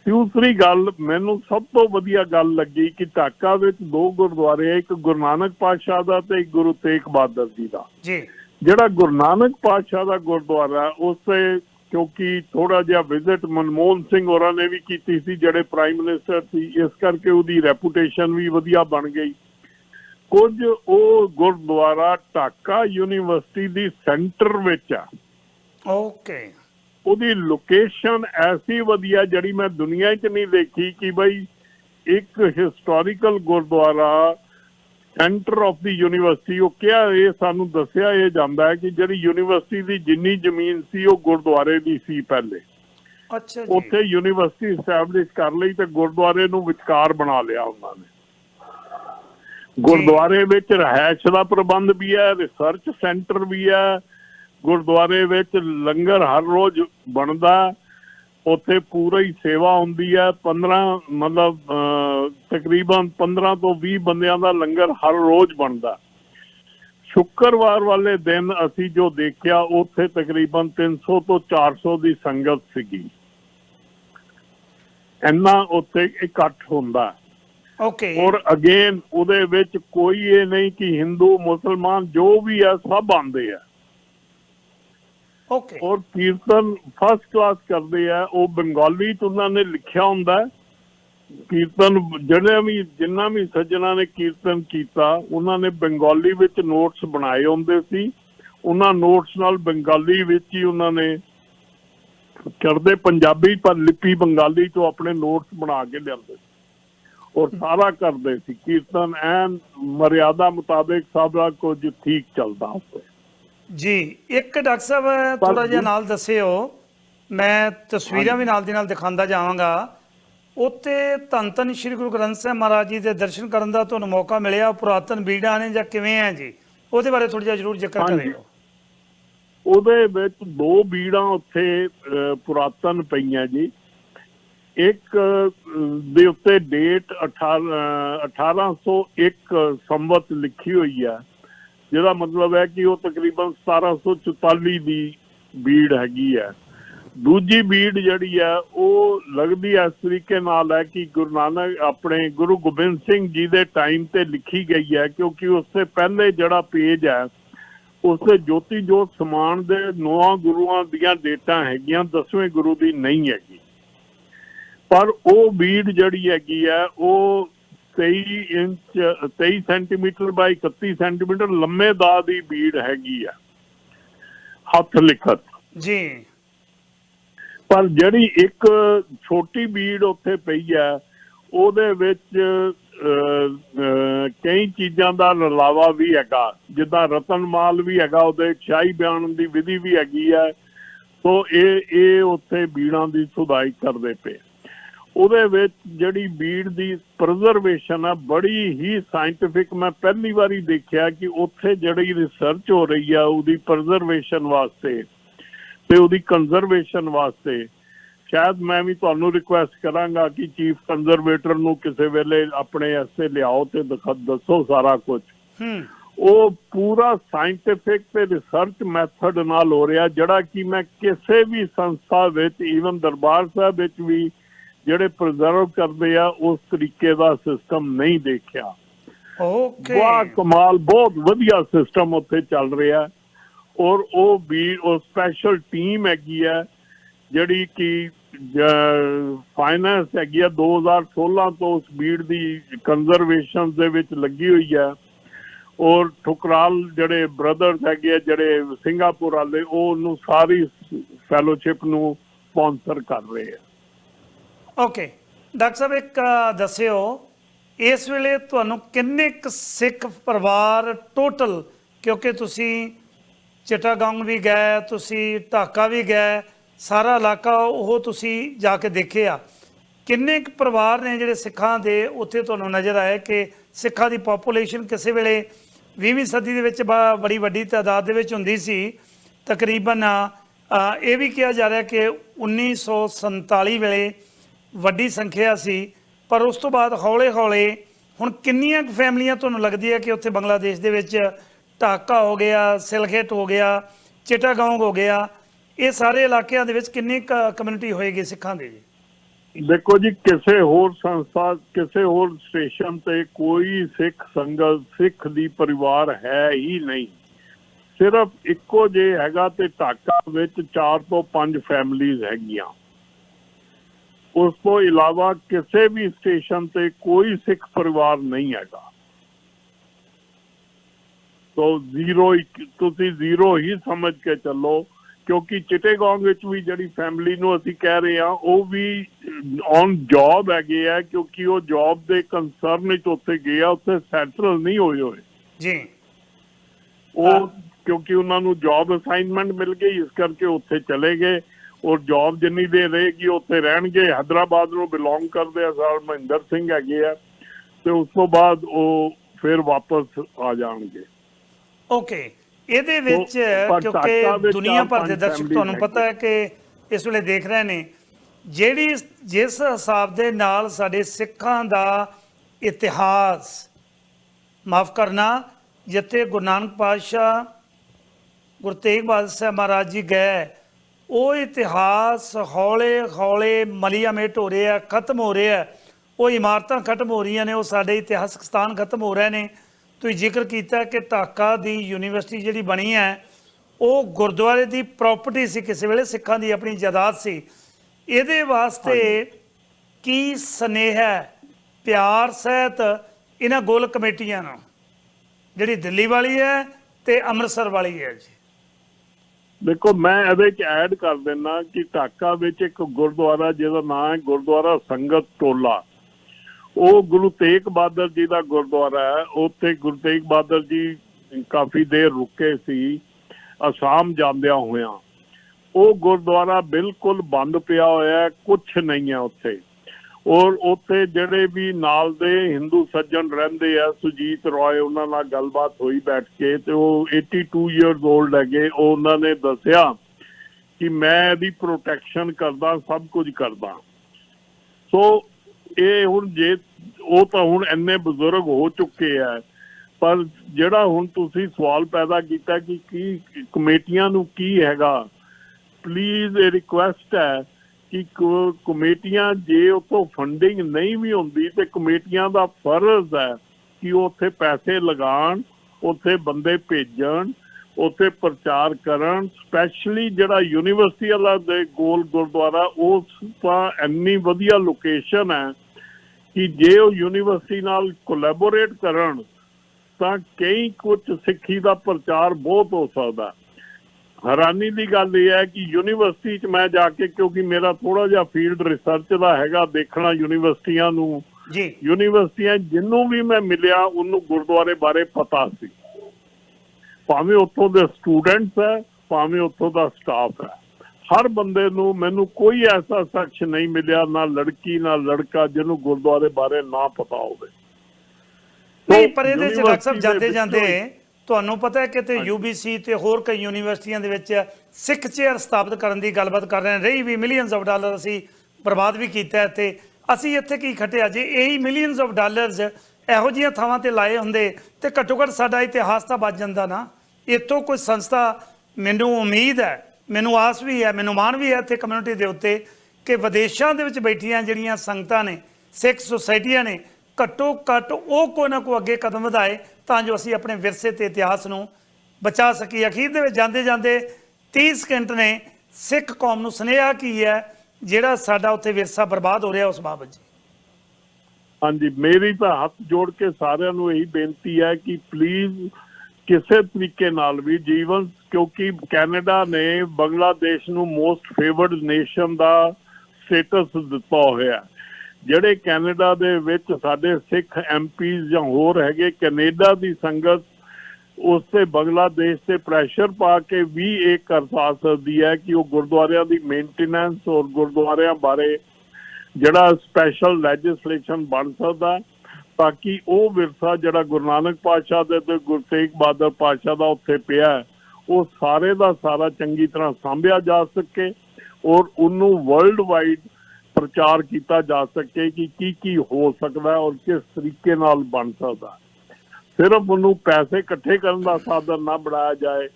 ਦੂਸਰੀ ਗੱਲ, ਮੈਨੂੰ ਸਭ ਤੋਂ ਵਧੀਆ ਗੱਲ ਲੱਗੀ ਕਿ ਢਾਕਾ ਵਿੱਚ ਦੋ ਗੁਰਦੁਆਰੇ ਆ, ਇੱਕ ਗੁਰੂ ਨਾਨਕ ਪਾਤਸ਼ਾਹ ਦਾ ਤੇ ਇੱਕ ਗੁਰੂ ਤੇਗ ਬਹਾਦਰ ਜੀ ਦਾ। ਜੀ। ਜਿਹੜਾ ਗੁਰੂ ਨਾਨਕ ਪਾਤਸ਼ਾਹ ਦਾ ਗੁਰਦੁਆਰਾ ਉਸੇ ਕਿਉਂਕਿ ਥੋੜਾ ਜਿਹਾ ਵਿਜ਼ਿਟ ਮਨਮੋਹਨ ਸਿੰਘ ਹੋਰਾਂ ਨੇ ਵੀ ਕੀਤੀ ਸੀ ਜਿਹੜੇ ਪ੍ਰਾਈਮ ਮਿਨਿਸਟਰ ਸੀ ਇਸ ਕਰਕੇ ਉਹਦੀ ਰੈਪੂਟੇਸ਼ਨ ਵੀ ਵਧੀਆ ਬਣ ਗਈ। ਕੁਝ ਉਹ ਗੁਰਦੁਆਰਾ ਢਾਕਾ ਯੂਨੀਵਰਸਿਟੀ ਦੀ ਸੈਂਟਰ ਵਿੱਚ ਆ। ਓਕੇ ਉਹਦੀ ਲੋਕੇਸ਼ਨ ਐਸੀ ਵਧੀਆ ਜਿਹੜੀ ਮੈਂ ਦੁਨੀਆ 'ਚ ਨਹੀਂ ਦੇਖੀ ਕਿ ਬਈ ਇੱਕ historical gurdwara centre of the university ਉਹ ਕਿਹਾ ਇਹ ਸਾਨੂੰ ਦੱਸਿਆ ਇਹ ਜਾਂਦਾ ਹੈ ਕਿ ਜਿਹੜੀ ਯੂਨੀਵਰਸਿਟੀ ਦੀ ਜਿੰਨੀ ਜ਼ਮੀਨ ਸੀ ਉਹ ਗੁਰਦੁਆਰੇ ਦੀ ਸੀ ਪਹਿਲੇ। ਅੱਛਾ ਜੀ। ਉੱਥੇ ਯੂਨੀਵਰਸਿਟੀ ਸਟੈਬਲਿਸ਼ ਕਰ ਲਈ ਤੇ ਗੁਰਦੁਆਰੇ ਨੂੰ ਵਿਚਕਾਰ ਬਣਾ ਲਿਆ ਉਹਨਾਂ ਨੇ। ਗੁਰਦੁਆਰੇ ਵਿੱਚ ਰਹਿائش ਦਾ ਪ੍ਰਬੰਧ ਵੀ ਹੈ ਰਿਸਰਚ ਸੈਂਟਰ ਵੀ ਹੈ। ਗੁਰਦੁਆਰੇ ਵਿੱਚ ਲੰਗਰ ਹਰ ਰੋਜ਼ ਬਣਦਾ। ਉੱਥੇ ਪੂਰੀ ਸੇਵਾ ਹੁੰਦੀ ਹੈ 15 ਮਤਲਬ ਤਕਰੀਬਨ 15 ਤੋਂ 20 ਬੰਦਿਆਂ ਦਾ ਲੰਗਰ ਹਰ ਰੋਜ਼ ਬਣਦਾ। ਸ਼ੁੱਕਰਵਾਰ ਵਾਲੇ ਦਿਨ ਅਸੀਂ ਜੋ ਦੇਖਿਆ ਉੱਥੇ ਤਕਰੀਬਨ 300 ਤੋਂ 400 ਦੀ ਸੰਗਤ ਸੀਗੀ। ਇੰਨਾ ਉੱਥੇ ਇਕੱਠ ਹੁੰਦਾ। ਓਕੇ। ਔਰ ਅਗੇਨ ਉਹਦੇ ਵਿੱਚ ਕੋਈ ਇਹ ਨਹੀਂ ਕਿ ਹਿੰਦੂ ਮੁਸਲਮਾਨ ਜੋ ਵੀ ਆ ਸਭ ਆਉਂਦੇ ਆ। ਓਕੇ। ਔਰ ਕੀਰਤਨ ਫਸਟ ਕਲਾਸ ਕਰਦੇ ਆ। ਉਹ ਬੰਗਾਲੀ ਚ ਉਹਨਾਂ ਨੇ ਲਿਖਿਆ ਹੁੰਦਾ। ਹੈ। ਕੀਰਤਨ ਜਿਹੜੇ ਵੀ ਜਿੰਨਾ ਵੀ ਸੱਜਣਾ ਨੇ ਕੀਰਤਨ ਕੀਤਾ ਉਹਨਾਂ ਨੇ ਬੰਗਾਲੀ ਵਿੱਚ ਨੋਟਸ ਬਣਾਏ ਹੁੰਦੇ ਸੀ। ਉਹਨਾਂ ਨੋਟਸ ਨਾਲ ਬੰਗਾਲੀ ਵਿੱਚ ਹੀ ਉਹਨਾਂ ਨੇ ਕਰਦੇ ਪੰਜਾਬੀ ਪਰ ਲਿਪੀ ਬੰਗਾਲੀ ਤੋਂ ਆਪਣੇ ਨੋਟਸ ਬਣਾ ਕੇ ਲਿਆਉਂਦੇ ਔਰ ਸਾਰਾ ਕਰਦੇ ਸੀ। ਕੀਰਤਨ ਐਨ ਮਰਿਆਦਾ ਮੁਤਾਬਿਕ ਸਾਰਾ ਕੁਝ ਠੀਕ ਚੱਲਦਾ ਹੁੰਦਾ ਜੀ ਇੱਕ ਡਾਕਟਰ ਸਾਹਿਬ ਥੋੜਾ ਜਿਹਾ ਨਾਲ ਦੱਸਿਓ। ਮੈਂ ਤਸਵੀਰਾਂ ਵੀ ਨਾਲ ਦੀ ਨਾਲ ਦਿਖਾਉਂਦਾ ਜਾਵਾਂਗਾ। ਉੱਤੇ ਧੰਨ ਧੰਨ ਸ੍ਰੀ ਗੁਰੂ ਗ੍ਰੰਥ ਸਾਹਿਬ ਮਹਾਰਾਜ ਜੀ ਦੇ ਦਰਸ਼ਨ ਕਰਨ ਦਾ ਤੁਹਾਨੂੰ ਮੌਕਾ ਮਿਲਿਆ। ਪੁਰਾਤਨ ਬੀੜਾਂ ਨੇ ਜਾਂ ਕਿਵੇਂ ਹੈ ਜੀ? ਉਹਦੇ ਬਾਰੇ ਥੋੜਾ ਜਿਹਾ ਜ਼ਰੂਰ ਜ਼ਿਕਰ। ਕਰਿਓ। ਉਹਦੇ ਵਿੱਚ ਦੋ ਬੀੜਾਂ ਉੱਥੇ ਪੁਰਾਤਨ ਪਈਆਂ ਜੀ। ਇੱਕ ਦੇ ਉੱਤੇ ਡੇਟ 1801 ਸੰਵਤ ਲਿਖੀ ਹੋਈ ਹੈ ਜਿਹਦਾ ਮਤਲਬ ਹੈ ਕਿ ਉਹ ਤਕਰੀਬਨ 1744 ਦੀ ਬੀੜ ਹੈਗੀ ਹੈ ਦੂਜੀ ਬੀੜ ਜਿਹੜੀ ਹੈ ਉਹ ਲੱਗਦੀ ਹੈ ਇਸ ਤਰੀਕੇ ਨਾਲ ਹੈ ਕਿ ਗੁਰੂ ਨਾਨਕ ਆਪਣੇ ਗੁਰੂ ਗੋਬਿੰਦ ਸਿੰਘ ਜੀ ਦੇ ਟਾਈਮ ਤੇ ਲਿਖੀ ਗਈ ਹੈ, ਕਿਉਂਕਿ ਉਸ ਤੋਂ ਪਹਿਲੇ ਜਿਹੜਾ ਪੇਜ ਹੈ, ਉਸ ਤੇ ਜੋਤੀ ਜੋਤ ਸਮਾਨ ਦੇ ਨੌਂ ਗੁਰੂਆਂ ਦੀਆਂ ਡੇਟਾਂ ਹੈਗੀਆਂ, ਦਸਵੇਂ ਗੁਰੂ ਦੀ ਨਹੀਂ ਹੈਗੀ। ਪਰ ਉਹ ਬੀੜ ਜਿਹੜੀ ਹੈਗੀ ਹੈ ਉਹ 23 ਇੰਚ 23 ਸੈਂਟੀਮੀਟਰ ਬਾਈ 31 ਸੈਂਟੀਮੀਟਰ ਲੰਮੇ ਦਾ ਦੀ ਬੀੜ ਹੈਗੀ ਆ, ਹੱਥ ਲਿਖਤ। ਜੀ। ਪਰ ਜਿਹੜੀ ਇੱਕ ਛੋਟੀ ਬੀੜ ਉੱਥੇ ਪਈ ਹੈ, ਉਹਦੇ ਵਿੱਚ ਕਈ ਚੀਜ਼ਾਂ ਦਾ ਰਲਾਵਾ ਵੀ ਹੈਗਾ। ਜਿੱਦਾਂ ਰਤਨਮਾਲ ਵੀ ਹੈਗਾ, ਉਹਦੇ ਸ਼ਾਹੀ ਬਿਆਨ ਦੀ ਵਿਧੀ ਵੀ ਹੈਗੀ ਹੈ। ਸੋ ਇਹ ਇਹ ਉੱਥੇ ਬੀੜਾਂ ਦੀ ਸੁਧਾਈ ਕਰਦੇ ਪਏ। ਉਹਦੇ ਵਿੱਚ ਜਿਹੜੀ ਬੀੜ ਦੀ ਪ੍ਰੀਜ਼ਰਵੇਸ਼ਨ ਹੈ ਬੜੀ ਹੀ ਸਾਇੰਟਿਫਿਕ ਮੈਂ ਪਹਿਲੀ ਵਾਰੀ ਦੇਖਿਆ ਕਿ ਉੱਥੇ ਜਿਹੜੀ ਰਿਸਰਚ ਹੋ ਰਹੀ ਆ, ਉਹਦੀ ਪ੍ਰੀਜ਼ਰਵੇਸ਼ਨ ਵਾਸਤੇ ਤੇ ਉਹਦੀ ਕੰਜ਼ਰਵੇਸ਼ਨ ਵਾਸਤੇ। ਸ਼ਾਇਦ ਮੈਂ ਵੀ ਤੁਹਾਨੂੰ ਰਿਕੁਐਸਟ ਕਰਾਂਗਾ ਕਿ ਚੀਫ ਕੰਜ਼ਰਵੇਟਰ ਨੂੰ ਕਿਸੇ ਵੇਲੇ ਆਪਣੇ ਐਸੇ ਲਿਆਓ ਤੇ ਦੱਸੋ ਸਾਰਾ ਕੁਝ ਹੂੰ। ਉਹ ਪੂਰਾ ਸਾਇੰਟਿਫਿਕ ਤੇ ਰਿਸਰਚ ਮੈਥਡ ਨਾਲ ਹੋ ਰਿਹਾ ਜਿਹੜਾ ਕਿ ਮੈਂ ਕਿਸੇ ਵੀ ਸੰਸਥਾ ਵਿੱਚ ਈਵਨ ਦਰਬਾਰ ਸਾਹਿਬ ਵਿੱਚ ਵੀ ਜਿਹੜੇ ਪ੍ਰੀਜ਼ਰਵ ਕਰਦੇ ਆ ਉਸ ਤਰੀਕੇ ਦਾ ਸਿਸਟਮ ਨਹੀਂ ਦੇਖਿਆ। ਓਕੇ ਵਾਹ ਕਮਾਲ ਬਹੁਤ ਵਧੀਆ ਸਿਸਟਮ ਉੱਥੇ ਚੱਲ ਰਿਹਾ। ਔਰ ਉਹ ਵੀ ਉਹ ਸਪੈਸ਼ਲ ਟੀਮ ਹੈਗੀ ਹੈ, ਜਿਹੜੀ ਕਿ ਫਾਈਨੈਂਸ ਹੈਗੀ ਆ 2016 ਤੋਂ ਉਸ ਬੀੜ ਦੀ ਕੰਜ਼ਰਵੇਸ਼ਨ ਦੇ ਵਿੱਚ ਲੱਗੀ ਹੋਈ ਹੈ। ਔਰ ਠੁਕਰਾਲ ਜਿਹੜੇ ਬ੍ਰਦਰਸ ਹੈਗੇ ਜਿਹੜੇ ਸਿੰਗਾਪੁਰ ਵਾਲੇ, ਉਹ ਉਹਨੂੰ ਸਾਰੀ ਫੈਲੋਸ਼ਿਪ ਨੂੰ ਸਪਾਂਸਰ ਕਰ ਰਹੇ ਆ। ਓਕੇ ਡਾਕਟਰ ਸਾਹਿਬ, ਇੱਕ ਦੱਸਿਓ, ਇਸ ਵੇਲੇ ਤੁਹਾਨੂੰ ਕਿੰਨੇ ਕੁ ਸਿੱਖ ਪਰਿਵਾਰ ਟੋਟਲ ਕਿਉਂਕਿ ਤੁਸੀਂ ਚਿਟਾਗੰਗ ਵੀ ਗਏ, ਤੁਸੀਂ ਢਾਕਾ ਵੀ ਗਏ, ਸਾਰਾ ਇਲਾਕਾ ਉਹ ਤੁਸੀਂ ਜਾ ਕੇ ਦੇਖਿਆ। ਕਿੰਨੇ ਕੁ ਪਰਿਵਾਰ ਨੇ ਜਿਹੜੇ ਸਿੱਖਾਂ ਦੇ ਉੱਥੇ ਤੁਹਾਨੂੰ ਨਜ਼ਰ ਆਏ ਕਿ ਸਿੱਖਾਂ ਦੀ ਪੋਪੂਲੇਸ਼ਨ ਕਿਸੇ ਵੇਲੇ 20ਵੀਂ ਸਦੀ ਦੇ ਵਿੱਚ ਬੜੀ ਵੱਡੀ ਤਾਦਾਦ ਦੇ ਵਿੱਚ ਹੁੰਦੀ ਸੀ, ਤਕਰੀਬਨ ਇਹ ਵੀ ਕਿਹਾ ਜਾ ਰਿਹਾ ਕਿ 1947 ਵੇਲੇ ਵੱਡੀ ਸੰਖਿਆ ਸੀ, ਪਰ ਉਸ ਤੋਂ ਬਾਅਦ ਹੌਲੇ-ਹੌਲੇ ਹੁਣ ਕਿੰਨੀਆਂ ਕੁ ਫੈਮਲੀਆਂ ਤੁਹਾਨੂੰ ਲੱਗਦੀ ਹੈ ਕਿ ਉੱਥੇ ਬੰਗਲਾਦੇਸ਼ ਦੇ ਵਿੱਚ ਢਾਕਾ ਹੋ ਗਿਆ ਸਿਲਖੇਟ ਹੋ ਗਿਆ, ਚਿਟਾਗਾਂਗ ਹੋ ਗਿਆ, ਇਹ ਸਾਰੇ ਇਲਾਕਿਆਂ ਦੇ ਵਿੱਚ ਕਿੰਨੀ ਕਮਿਊਨਿਟੀ ਹੋਏਗੀ ਸਿੱਖਾਂ ਦੀ? ਜੀ ਦੇਖੋ ਜੀ, ਕਿਸੇ ਹੋਰ ਸੰਸਥਾ, ਕਿਸੇ ਹੋਰ ਸਟੇਸ਼ਨ ਤੇ ਕੋਈ ਸਿੱਖ ਸੰਗਤ, ਸਿੱਖ ਦੀ ਪਰਿਵਾਰ ਹੈ ਹੀ ਨਹੀਂ। ਸਿਰਫ ਇੱਕੋ ਜੇ ਹੈਗਾ ਤੇ ਢਾਕਾ ਵਿੱਚ 4 ਤੋਂ 5 ਫੈਮਲੀਆਂ ਹੈਗੀਆਂ। ਉਸ ਤੋਂ ਇਲਾਵਾ ਕਿਸੇ ਵੀ ਸਟੇਸ਼ਨ ਤੇ ਕੋਈ ਸਿੱਖ ਪਰਿਵਾਰ ਨਹੀਂ ਹੈਗਾ। ਤੋ ਜ਼ੀਰੋ ਤੁਸੀਂ ਜ਼ੀਰੋ ਹੀ ਸਮਝ ਕੇ ਚੱਲੋ ਕਿਉਂਕਿ ਚਿਟੇਗੋਂਗ ਵਿੱਚ ਵੀ ਜਿਹੜੀ ਫੈਮਿਲੀ ਨੂੰ ਅਸੀਂ ਕਹਿ ਰਹੇ ਆ ਉਹ ਵੀ ਔਨ ਜੌਬ ਹੈਗੇ ਆ ਕਿਉਂਕਿ ਉਹ ਜੌਬ ਦੇ ਕੰਸਰਨ ਵਿੱਚ ਉੱਥੇ ਗਿਆ ਉੱਥੇ ਸੈਟਲ ਨਹੀਂ ਹੋਏ ਹੋਏ। ਜੀ। ਉਹ ਕਿਉਂਕਿ ਉਹਨਾਂ ਨੂੰ ਜੌਬ ਅਸਾਈਨਮੈਂਟ ਮਿਲ ਗਈ ਇਸ ਕਰਕੇ ਉੱਥੇ ਚਲੇ ਗਏ। ਔਰ ਜੌਬ ਜਿੰਨੀ ਦੇ ਰਹੇਗੀ ਉੱਥੇ ਰਹਿਣਗੇ। ਹైదరాబాద్ ਨੂੰ ਬਿਲੋਂਗ ਕਰਦੇ ਆ ਸਰ ਮਹਿੰਦਰ ਸਿੰਘ ਹੈਗੇ ਆ। ਤੇ ਉਸ ਤੋਂ ਬਾਅਦ ਉਹ ਫਿਰ ਵਾਪਸ ਆ ਜਾਣਗੇ। ਓਕੇ ਇਹਦੇ ਵਿੱਚ ਕਿਉਂਕਿ ਦੁਨੀਆ ਭਰ ਦੇ ਦਰਸ਼ਕ ਤੁਹਾਨੂੰ ਪਤਾ ਹੈ ਕਿ ਇਸ ਵੇਲੇ ਦੇਖ ਰਹੇ ਨੇ ਜਿਹੜੀ ਜਿਸ ਹਿਸਾਬ ਦੇ ਨਾਲ ਸਾਡੇ ਸਿੱਖਾਂ ਦਾ ਇਤਿਹਾਸ ਮਾਫ ਕਰਨਾ ਜਿੱਥੇ ਗੁਰੂ ਨਾਨਕ ਪਾਤਸ਼ਾਹ ਗੁਰੂ ਤੇਗ ਬਹਾਦਰ ਸਾਹਿਬ ਮਹਾਰਾਜ ਜੀ ਗਏ ਉਹ ਇਤਿਹਾਸ ਹੌਲੇ ਹੌਲੇ ਮਲੀਆਮੇਟ ਹੋ ਰਿਹਾ ਖਤਮ ਹੋ ਰਿਹਾ ਉਹ ਇਮਾਰਤਾਂ ਖਤਮ ਹੋ ਰਹੀਆਂ ਨੇ ਉਹ ਸਾਡੇ ਇਤਿਹਾਸਕ ਸਥਾਨ ਖਤਮ ਹੋ ਰਹੇ ਨੇ। ਤੁਸੀਂ ਜ਼ਿਕਰ ਕੀਤਾ ਕਿ ਢਾਕਾ ਦੀ ਯੂਨੀਵਰਸਿਟੀ ਜਿਹੜੀ ਬਣੀ ਹੈ ਉਹ ਗੁਰਦੁਆਰੇ ਦੀ ਪ੍ਰਾਪਰਟੀ ਸੀ ਕਿਸੇ ਵੇਲੇ ਸਿੱਖਾਂ ਦੀ ਆਪਣੀ ਜਾਇਦਾਦ ਸੀ। ਇਹਦੇ ਵਾਸਤੇ ਕੀ ਸਨੇਹਾ ਹੈ, ਪਿਆਰ ਸਹਿਤ ਇਹਨਾਂ ਗੋਲ ਕਮੇਟੀਆਂ ਨੂੰ ਜਿਹੜੀ ਦਿੱਲੀ ਵਾਲੀ ਹੈ ਤੇ ਅੰਮ੍ਰਿਤਸਰ ਵਾਲੀ ਹੈ ਜੀ। ਦੇਖੋ ਮੈਂ ਇਹਦੇ ਚ ਐਡ ਕਰ ਦਿੰਨਾ ਕਿ ਢਾਕਾ ਵਿੱਚ ਇੱਕ ਗੁਰਦੁਆਰਾ ਜਿਹਦਾ ਨਾਮ ਹੈ ਗੁਰਦੁਆਰਾ ਸੰਗਤ ਟੋਲਾ। ਉਹ ਗੁਰੂ ਤੇਗ ਬਹਾਦਰ ਜੀ ਦਾ ਗੁਰਦੁਆਰਾ ਹੈ। ਉੱਥੇ ਗੁਰੂ ਤੇਗ ਬਹਾਦਰ ਜੀ ਕਾਫੀ ਦੇਰ ਰੁਕੇ ਸੀ, ਅਸਾਮ ਜਾਂਦਿਆਂ ਹੋਇਆਂ। ਉਹ ਗੁਰਦੁਆਰਾ ਬਿਲਕੁਲ ਬੰਦ ਪਿਆ ਹੋਇਆ ਹੈ ਕੁਝ ਨਹੀਂ ਹੈ ਉੱਥੇ। ਔਰ ਉੱਥੇ ਜਿਹੜੇ ਵੀ ਨਾਲ ਦੇ ਹਿੰਦੂ ਸੱਜਣ ਰਹਿੰਦੇ ਆ, ਸੁਜੀਤ ਰੋਏ, ਉਹਨਾਂ ਨਾਲ ਗੱਲਬਾਤ ਹੋਈ ਬੈਠ ਕੇ ਤੇ ਉਹ 82 ਇਅਰਸ 올ਡ ਹੈਗੇ, ਉਹ ਉਹਨਾਂ ਨੇ ਦੱਸਿਆ ਕਿ ਮੈਂ ਇਹਦੀ ਪ੍ਰੋਟੈਕਸ਼ਨ ਕਰਦਾ, ਸਭ ਕੁਝ ਕਰਦਾ। ਸੋ ਇਹ ਹੁਣ ਜੇ ਉਹ ਤਾਂ ਹੁਣ ਇੰਨੇ ਬਜ਼ੁਰਗ ਹੋ ਚੁੱਕੇ ਆ। ਪਰ ਜਿਹੜਾ ਹੁਣ ਤੁਸੀਂ ਸਵਾਲ ਪੈਦਾ ਕੀਤਾ ਕਿ ਕੀ ਕਮੇਟੀਆਂ ਨੂੰ ਕੀ ਹੈਗਾ ਪਲੀਜ਼ ਇਹ ਰਿਕੁਐਸਟ ਹੈ ਕਿ ਕਮੇਟੀਆਂ ਜੇ ਉਤੋਂ ਫੰਡਿੰਗ ਨਹੀਂ ਵੀ ਹੁੰਦੀ ਤੇ ਕਮੇਟੀਆਂ ਦਾ ਫਰਜ਼ ਹੈ ਕਿ ਉੱਥੇ ਪੈਸੇ ਲਗਾਉਣ, ਉੱਥੇ ਬੰਦੇ ਭੇਜਣ, ਉੱਥੇ ਪ੍ਰਚਾਰ ਕਰਨ। ਸਪੈਸ਼ਲੀ ਜਿਹੜਾ ਯੂਨੀਵਰਸਿਟੀ ਵਾਲਾ ਦੇ ਕੋਲ ਗੁਰਦੁਆਰਾ ਉਸ ਤਾਂ ਇੰਨੀ ਵਧੀਆ ਲੋਕੇਸ਼ਨ ਹੈ ਕਿ ਜੇ ਉਹ ਯੂਨੀਵਰਸਿਟੀ ਨਾਲ ਕੋਲੈਬੋਰੇਟ ਕਰਨ ਤਾਂ ਕਈ ਕੁਝ ਸਿੱਖੀ ਦਾ ਪ੍ਰਚਾਰ ਬਹੁਤ ਹੋ ਸਕਦਾ। ਹੈਰਾਨੀ ਦੀ ਗੱਲ ਇਹ ਹੈ ਕਿ ਯੂਨੀਵਰਸਿਟੀ 'ਚ ਮੈਂ ਜਾ ਕੇ ਕਿਉਂਕਿ ਮੇਰਾ ਥੋੜਾ ਜਿਹਾ ਫੀਲਡ ਰਿਸਰਚ ਦਾ ਹੈਗਾ ਦੇਖਣਾ ਯੂਨੀਵਰਸਿਟੀਆਂ ਨੂੰ। ਜੀ। ਯੂਨੀਵਰਸਿਟੀਆਂ ਜਿੰਨੂੰ ਵੀ ਮੈਂ ਮਿਲਿਆ ਉਹਨੂੰ ਗੁਰਦੁਆਰੇ ਬਾਰੇ ਪਤਾ ਸੀ। ਭਾਵੇਂ ਉੱਥੋਂ ਦੇ ਸਟੂਡੈਂਟਸ ਹੈ ਭਾਵੇਂ ਉੱਥੋਂ ਦਾ ਸਟਾਫ ਹੈ। ਹਰ ਬੰਦੇ ਨੂੰ ਮੈਨੂੰ ਕੋਈ ਐਸਾ ਸ਼ਖਸ ਨਹੀਂ ਮਿਲਿਆ ਨਾ ਲੜਕੀ ਨਾ ਲੜਕਾ ਜਿਹਨੂੰ ਗੁਰਦੁਆਰੇ ਬਾਰੇ ਨਾ ਪਤਾ ਹੋਵੇ। ਨਹੀਂ ਪਰ ਇਹਦੇ ਚ ਡਾਕਟਰ ਸਾਹਿਬ ਜਾਂਦੇ ਜਾਂਦੇ ਤੁਹਾਨੂੰ ਪਤਾ ਹੈ ਕਿ ਤੇ ਯੂਬੀਸੀ ਤੇ ਹੋਰ ਕਈ ਯੂਨੀਵਰਸਿਟੀਆਂ ਦੇ ਵਿੱਚ ਸਿੱਖ ਚੇਅਰ ਸਥਾਪਿਤ ਕਰਨ ਦੀ ਗੱਲਬਾਤ ਕਰ ਰਹੇ ਰਹੀ ਵੀ ਮਿਲੀਅਨਸ ਆਫ ਡਾਲਰ ਅਸੀਂ ਬਰਬਾਦ ਵੀ ਕੀਤਾ ਤੇ ਅਸੀਂ ਇੱਥੇ ਕੀ ਖਟਿਆ? ਜੇ ਇਹੀ ਮਿਲੀਅਨਸ ਆਫ ਡਾਲਰਸ ਇਹੋ ਜਿਹੀਆਂ ਥਾਵਾਂ ਤੇ ਲਾਏ ਹੁੰਦੇ ਤੇ ਘੱਟੋ ਘੱਟ ਸਾਡਾ ਇਤਿਹਾਸ ਤਾਂ ਬਚ ਜਾਂਦਾ ਨਾ। ਇਤੋਂ ਕੋਈ ਸੰਸਥਾ ਮੈਨੂੰ ਉਮੀਦ ਹੈ ਮੈਨੂੰ ਆਸ ਵੀ ਹੈ, ਮੈਨੂੰ ਮਾਣ ਵੀ ਹੈ ਇੱਥੇ ਕਮਿਊਨਿਟੀ ਦੇ ਉੱਤੇ ਕਿ ਵਿਦੇਸ਼ਾਂ ਦੇ ਵਿੱਚ ਬੈਠੀਆਂ ਜਿਹੜੀਆਂ ਸੰਗਤਾਂ ਨੇ, ਸਿੱਖ ਸੁਸਾਇਟੀਆਂ ਨੇ, ਘੱਟੋ ਘੱਟ ਉਹ ਕੋਈ ਨਾ ਕੋਈ ਅੱਗੇ ਕਦਮ ਵਧਾਏ ਤਾਂ ਜੋ ਅਸੀਂ ਆਪਣੇ ਵਿਰਸੇ ਤੇ ਇਤਿਹਾਸ ਨੂੰ ਬਚਾ ਸਕੀਏ। ਅਖੀਰ ਦੇ ਵਿੱਚ ਜਾਂਦੇ ਜਾਂਦੇ 30 ਸਕਿੰਟ ਨੇ ਸਿੱਖ ਕੌਮ ਨੂੰ ਸੁਨੇਹਾ ਕੀ ਹੈ, ਜਿਹੜਾ ਸਾਡਾ ਉੱਥੇ ਵਿਰਸਾ ਬਰਬਾਦ ਹੋ ਰਿਹਾ ਉਸ ਬਾਬਤ ਜੀ? ਹਾਂਜੀ, ਮੇਰੀ ਤਾਂ ਹੱਥ ਜੋੜ ਕੇ ਸਾਰਿਆਂ ਨੂੰ ਇਹੀ ਬੇਨਤੀ ਹੈ ਕਿ ਪਲੀਜ਼ ਕਿਸੇ ਤਰੀਕੇ ਨਾਲ ਵੀ ਜੀਵਨ, ਕਿਉਂਕਿ ਕੈਨੇਡਾ ਨੇ ਬੰਗਲਾਦੇਸ਼ ਨੂੰ ਮੋਸਟ ਫੇਵਰਡ ਨੇਸ਼ਨ ਦਾ ਸਟੇਟਸ ਦਿੱਤਾ ਹੋਇਆ ਜਿਹੜੇ ਕੈਨੇਡਾ ਦੇ ਵਿੱਚ ਸਾਡੇ ਸਿੱਖ ਐਮਪੀਜ਼ ਜਾਂ ਹੋਰ ਹੈਗੇ, ਕੈਨੇਡਾ ਦੀ ਸੰਗਤ ਉਸ ਤੇ ਬੰਗਲਾਦੇਸ਼ ਤੇ ਪ੍ਰੈਸ਼ਰ ਪਾ ਕੇ ਵੀ ਇਹ ਕਰ ਸਕਦੀ ਹੈ ਕਿ ਉਹ ਗੁਰਦੁਆਰਿਆਂ ਦੀ ਮੇਨਟੇਨੈਂਸ ਔਰ ਗੁਰਦੁਆਰਿਆਂ ਬਾਰੇ ਜਿਹੜਾ ਸਪੈਸ਼ਲ ਲੈਜਿਸਲੇਸ਼ਨ ਬਣ ਸਕਦਾ ਤਾਂ ਕਿ ਉਹ ਵਿਰਸਾ ਜਿਹੜਾ ਗੁਰੂ ਨਾਨਕ ਪਾਤਸ਼ਾਹ ਦੇ ਤੇ ਗੁਰੂ ਤੇਗ ਬਹਾਦਰ ਪਾਤਸ਼ਾਹ ਦਾ ਉੱਥੇ ਪਿਆ ਉਹ ਸਾਰੇ ਦਾ ਸਾਰਾ ਚੰਗੀ ਤਰ੍ਹਾਂ ਸਾਂਭਿਆ ਜਾ ਸਕੇ ਔਰ ਉਹਨੂੰ ਵਰਲਡ ਵਾਈਡ ਪ੍ਰਚਾਰ ਕੀਤਾ ਜਾ ਸਕੇ ਕਿ ਕੀ ਕੀ ਹੋ ਸਕਦਾ ਔਰ ਕਿਸ ਤਰੀਕੇ ਨਾਲ ਬਣ ਸਕਦਾ। ਸਿਰਫ ਉਹਨੂੰ ਪੈਸੇ ਇਕੱਠੇ ਕਰਨ ਦਾ ਸਾਧਨ ਨਾ ਬਣਾਇਆ ਜਾਏ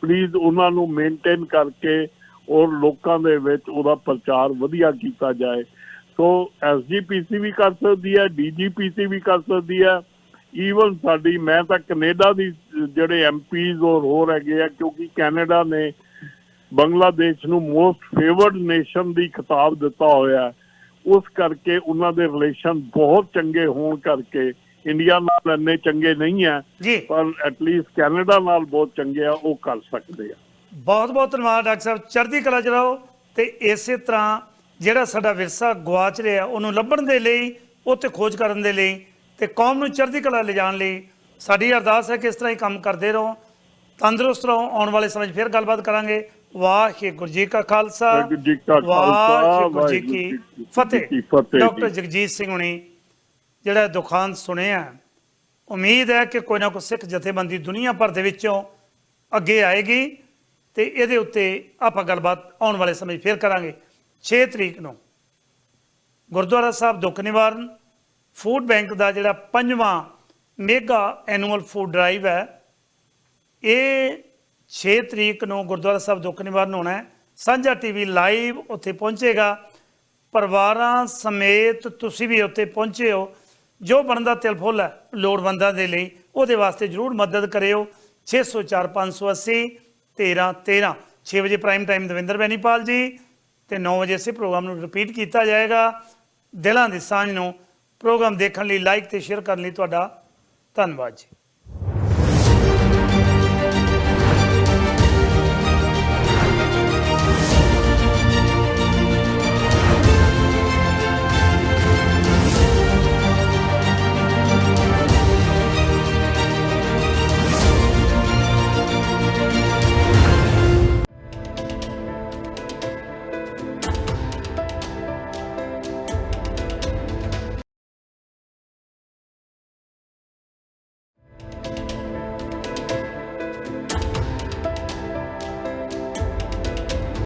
ਪਲੀਜ਼ ਉਹਨਾਂ ਨੂੰ ਮੇਨਟੇਨ ਕਰਕੇ ਔਰ ਲੋਕਾਂ ਦੇ ਵਿੱਚ ਉਹਦਾ ਪ੍ਰਚਾਰ ਵਧੀਆ ਕੀਤਾ ਜਾਏ। ਸੋ ਐਸਜੀਪੀਸੀ ਵੀ ਕਰ ਸਕਦੀ ਹੈ ਡੀਜੀਪੀਸੀ ਵੀ ਕਰ ਸਕਦੀ ਹੈ। ਈਵਨ ਸਾਡੀ ਮੈਂ ਤਾਂ ਕੈਨੇਡਾ ਦੀ ਜਿਹੜੇ ਐਮਪੀਜ਼ ਔਰ ਹੋਰ ਹੈਗੇ ਆ ਕਿਉਂਕਿ ਕੈਨੇਡਾ ਨੇ ਬੰਗਲਾਦੇਸ਼ ਨੂੰ ਮੋਸਟ ਫੇਵਰਡ ਨੇਸ਼ਨ ਦੀ ਖਿਤਾਬ ਦਿੱਤਾ ਹੋਇਆ। ਉਸ ਕਰਕੇ ਉਹਨਾਂ ਦੇ ਰਿਲੇਸ਼ਨ ਬਹੁਤ ਚੰਗੇ ਹੋਣ ਕਰਕੇ ਇੰਡੀਆ ਨਾਲ ਇੰਨੇ ਚੰਗੇ ਨਹੀਂ ਆ ਪਰ ਐਟਲੀਸਟ ਕੈਨੇਡਾ ਨਾਲ ਬਹੁਤ ਚੰਗੇ ਆ ਉਹ ਕਰ ਸਕਦੇ ਆ। ਬਹੁਤ ਬਹੁਤ ਧੰਨਵਾਦ ਡਾਕਟਰ ਸਾਹਿਬ। ਚੜ੍ਹਦੀ ਕਲਾ ਚ ਰਹੋ ਤੇ ਇਸੇ ਤਰ੍ਹਾਂ ਜਿਹੜਾ ਸਾਡਾ ਵਿਰਸਾ ਗਵਾਚ ਰਿਹਾ ਉਹਨੂੰ ਲੱਭਣ ਦੇ ਲਈ ਤੇ ਖੋਜ ਕਰਨ ਦੇ ਲਈ ਤੇ ਕੌਮ ਨੂੰ ਚੜ੍ਹਦੀ ਕਲਾ ਲਿਜਾਣ ਲਈ ਸਾਡੀ ਅਰਦਾਸ ਹੈ ਕਿ ਇਸ ਤਰ੍ਹਾਂ ਹੀ ਕੰਮ ਕਰਦੇ ਰਹੋ। ਤੰਦਰੁਸਤ ਰਹੋ ਆਉਣ ਵਾਲੇ ਸਮੇਂ 'ਚ ਫਿਰ ਗੱਲਬਾਤ ਕਰਾਂਗੇ। ਵਾਹਿਗੁਰੂ ਜੀ ਕਾ ਖਾਲਸਾ ਵਾਹਿਗੁਰੂ ਜੀ ਕਾ ਫਤਿਹ। ਡਾਕਟਰ। ਜਗਜੀਤ ਸਿੰਘ ਹੁਣੀ ਜਿਹੜਾ ਦੁਖਾਂਤ ਸੁਣਿਆ ਉਮੀਦ ਹੈ ਕਿ ਕੋਈ ਨਾ ਕੋਈ ਸਿੱਖ ਜਥੇਬੰਦੀ ਦੁਨੀਆ ਭਰ ਦੇ ਵਿੱਚੋਂ ਅੱਗੇ ਆਏਗੀ ਤੇ ਇਹਦੇ ਉੱਤੇ ਆਪਾਂ ਗੱਲਬਾਤ ਆਉਣ ਵਾਲੇ ਸਮੇਂ 'ਚ ਫਿਰ ਕਰਾਂਗੇ। 6 ਤਰੀਕ ਨੂੰ ਗੁਰਦੁਆਰਾ ਸਾਹਿਬ ਦੁੱਖ ਨਿਵਾਰਨ ਫੂਡ ਬੈਂਕ ਦਾ ਜਿਹੜਾ ਪੰਜਵਾਂ ਮੇਗਾ ਐਨੂਅਲ ਫੂਡ ਡਰਾਈਵ ਹੈ, ਇਹ 6 ਤਰੀਕ ਨੂੰ ਗੁਰਦੁਆਰਾ ਸਾਹਿਬ ਦੁੱਖ ਨਿਵਾਰਨ ਹੋਣਾ ਹੈ। ਸਾਂਝਾ ਟੀਵੀ ਲਾਈਵ ਉੱਥੇ ਪਹੁੰਚੇਗਾ। ਪਰਿਵਾਰਾਂ ਸਮੇਤ ਤੁਸੀਂ ਵੀ ਉੱਥੇ ਪਹੁੰਚੇ ਹੋ। ਜੋ ਬਣਦਾ ਤਿਲ ਫੁੱਲ ਹੈ, ਲੋੜਵੰਦਾਂ ਦੇ ਲਈ ਉਹਦੇ ਵਾਸਤੇ ਜਰੂਰ ਮਦਦ ਕਰਿਓ। 604 580 13 13 6 ਵਜੇ ਪ੍ਰਾਈਮ ਟਾਈਮ ਦਵਿੰਦਰ ਬੈਨੀਪਾਲ ਜੀ। ਤੇ 9 ਵਜੇ ਇਸੇ ਪ੍ਰੋਗਰਾਮ ਨੂੰ ਰਿਪੀਟ ਕੀਤਾ ਜਾਏਗਾ। ਦਿਲਾਂ ਦੀ ਸਾਂਝ ਨੂੰ ਪ੍ਰੋਗਰਾਮ ਦੇਖਣ ਲਈ ਲਾਈਕ ਤੇ ਸ਼ੇਅਰ ਕਰਨ ਲਈ ਤੁਹਾਡਾ ਧੰਨਵਾਦ ਜੀ।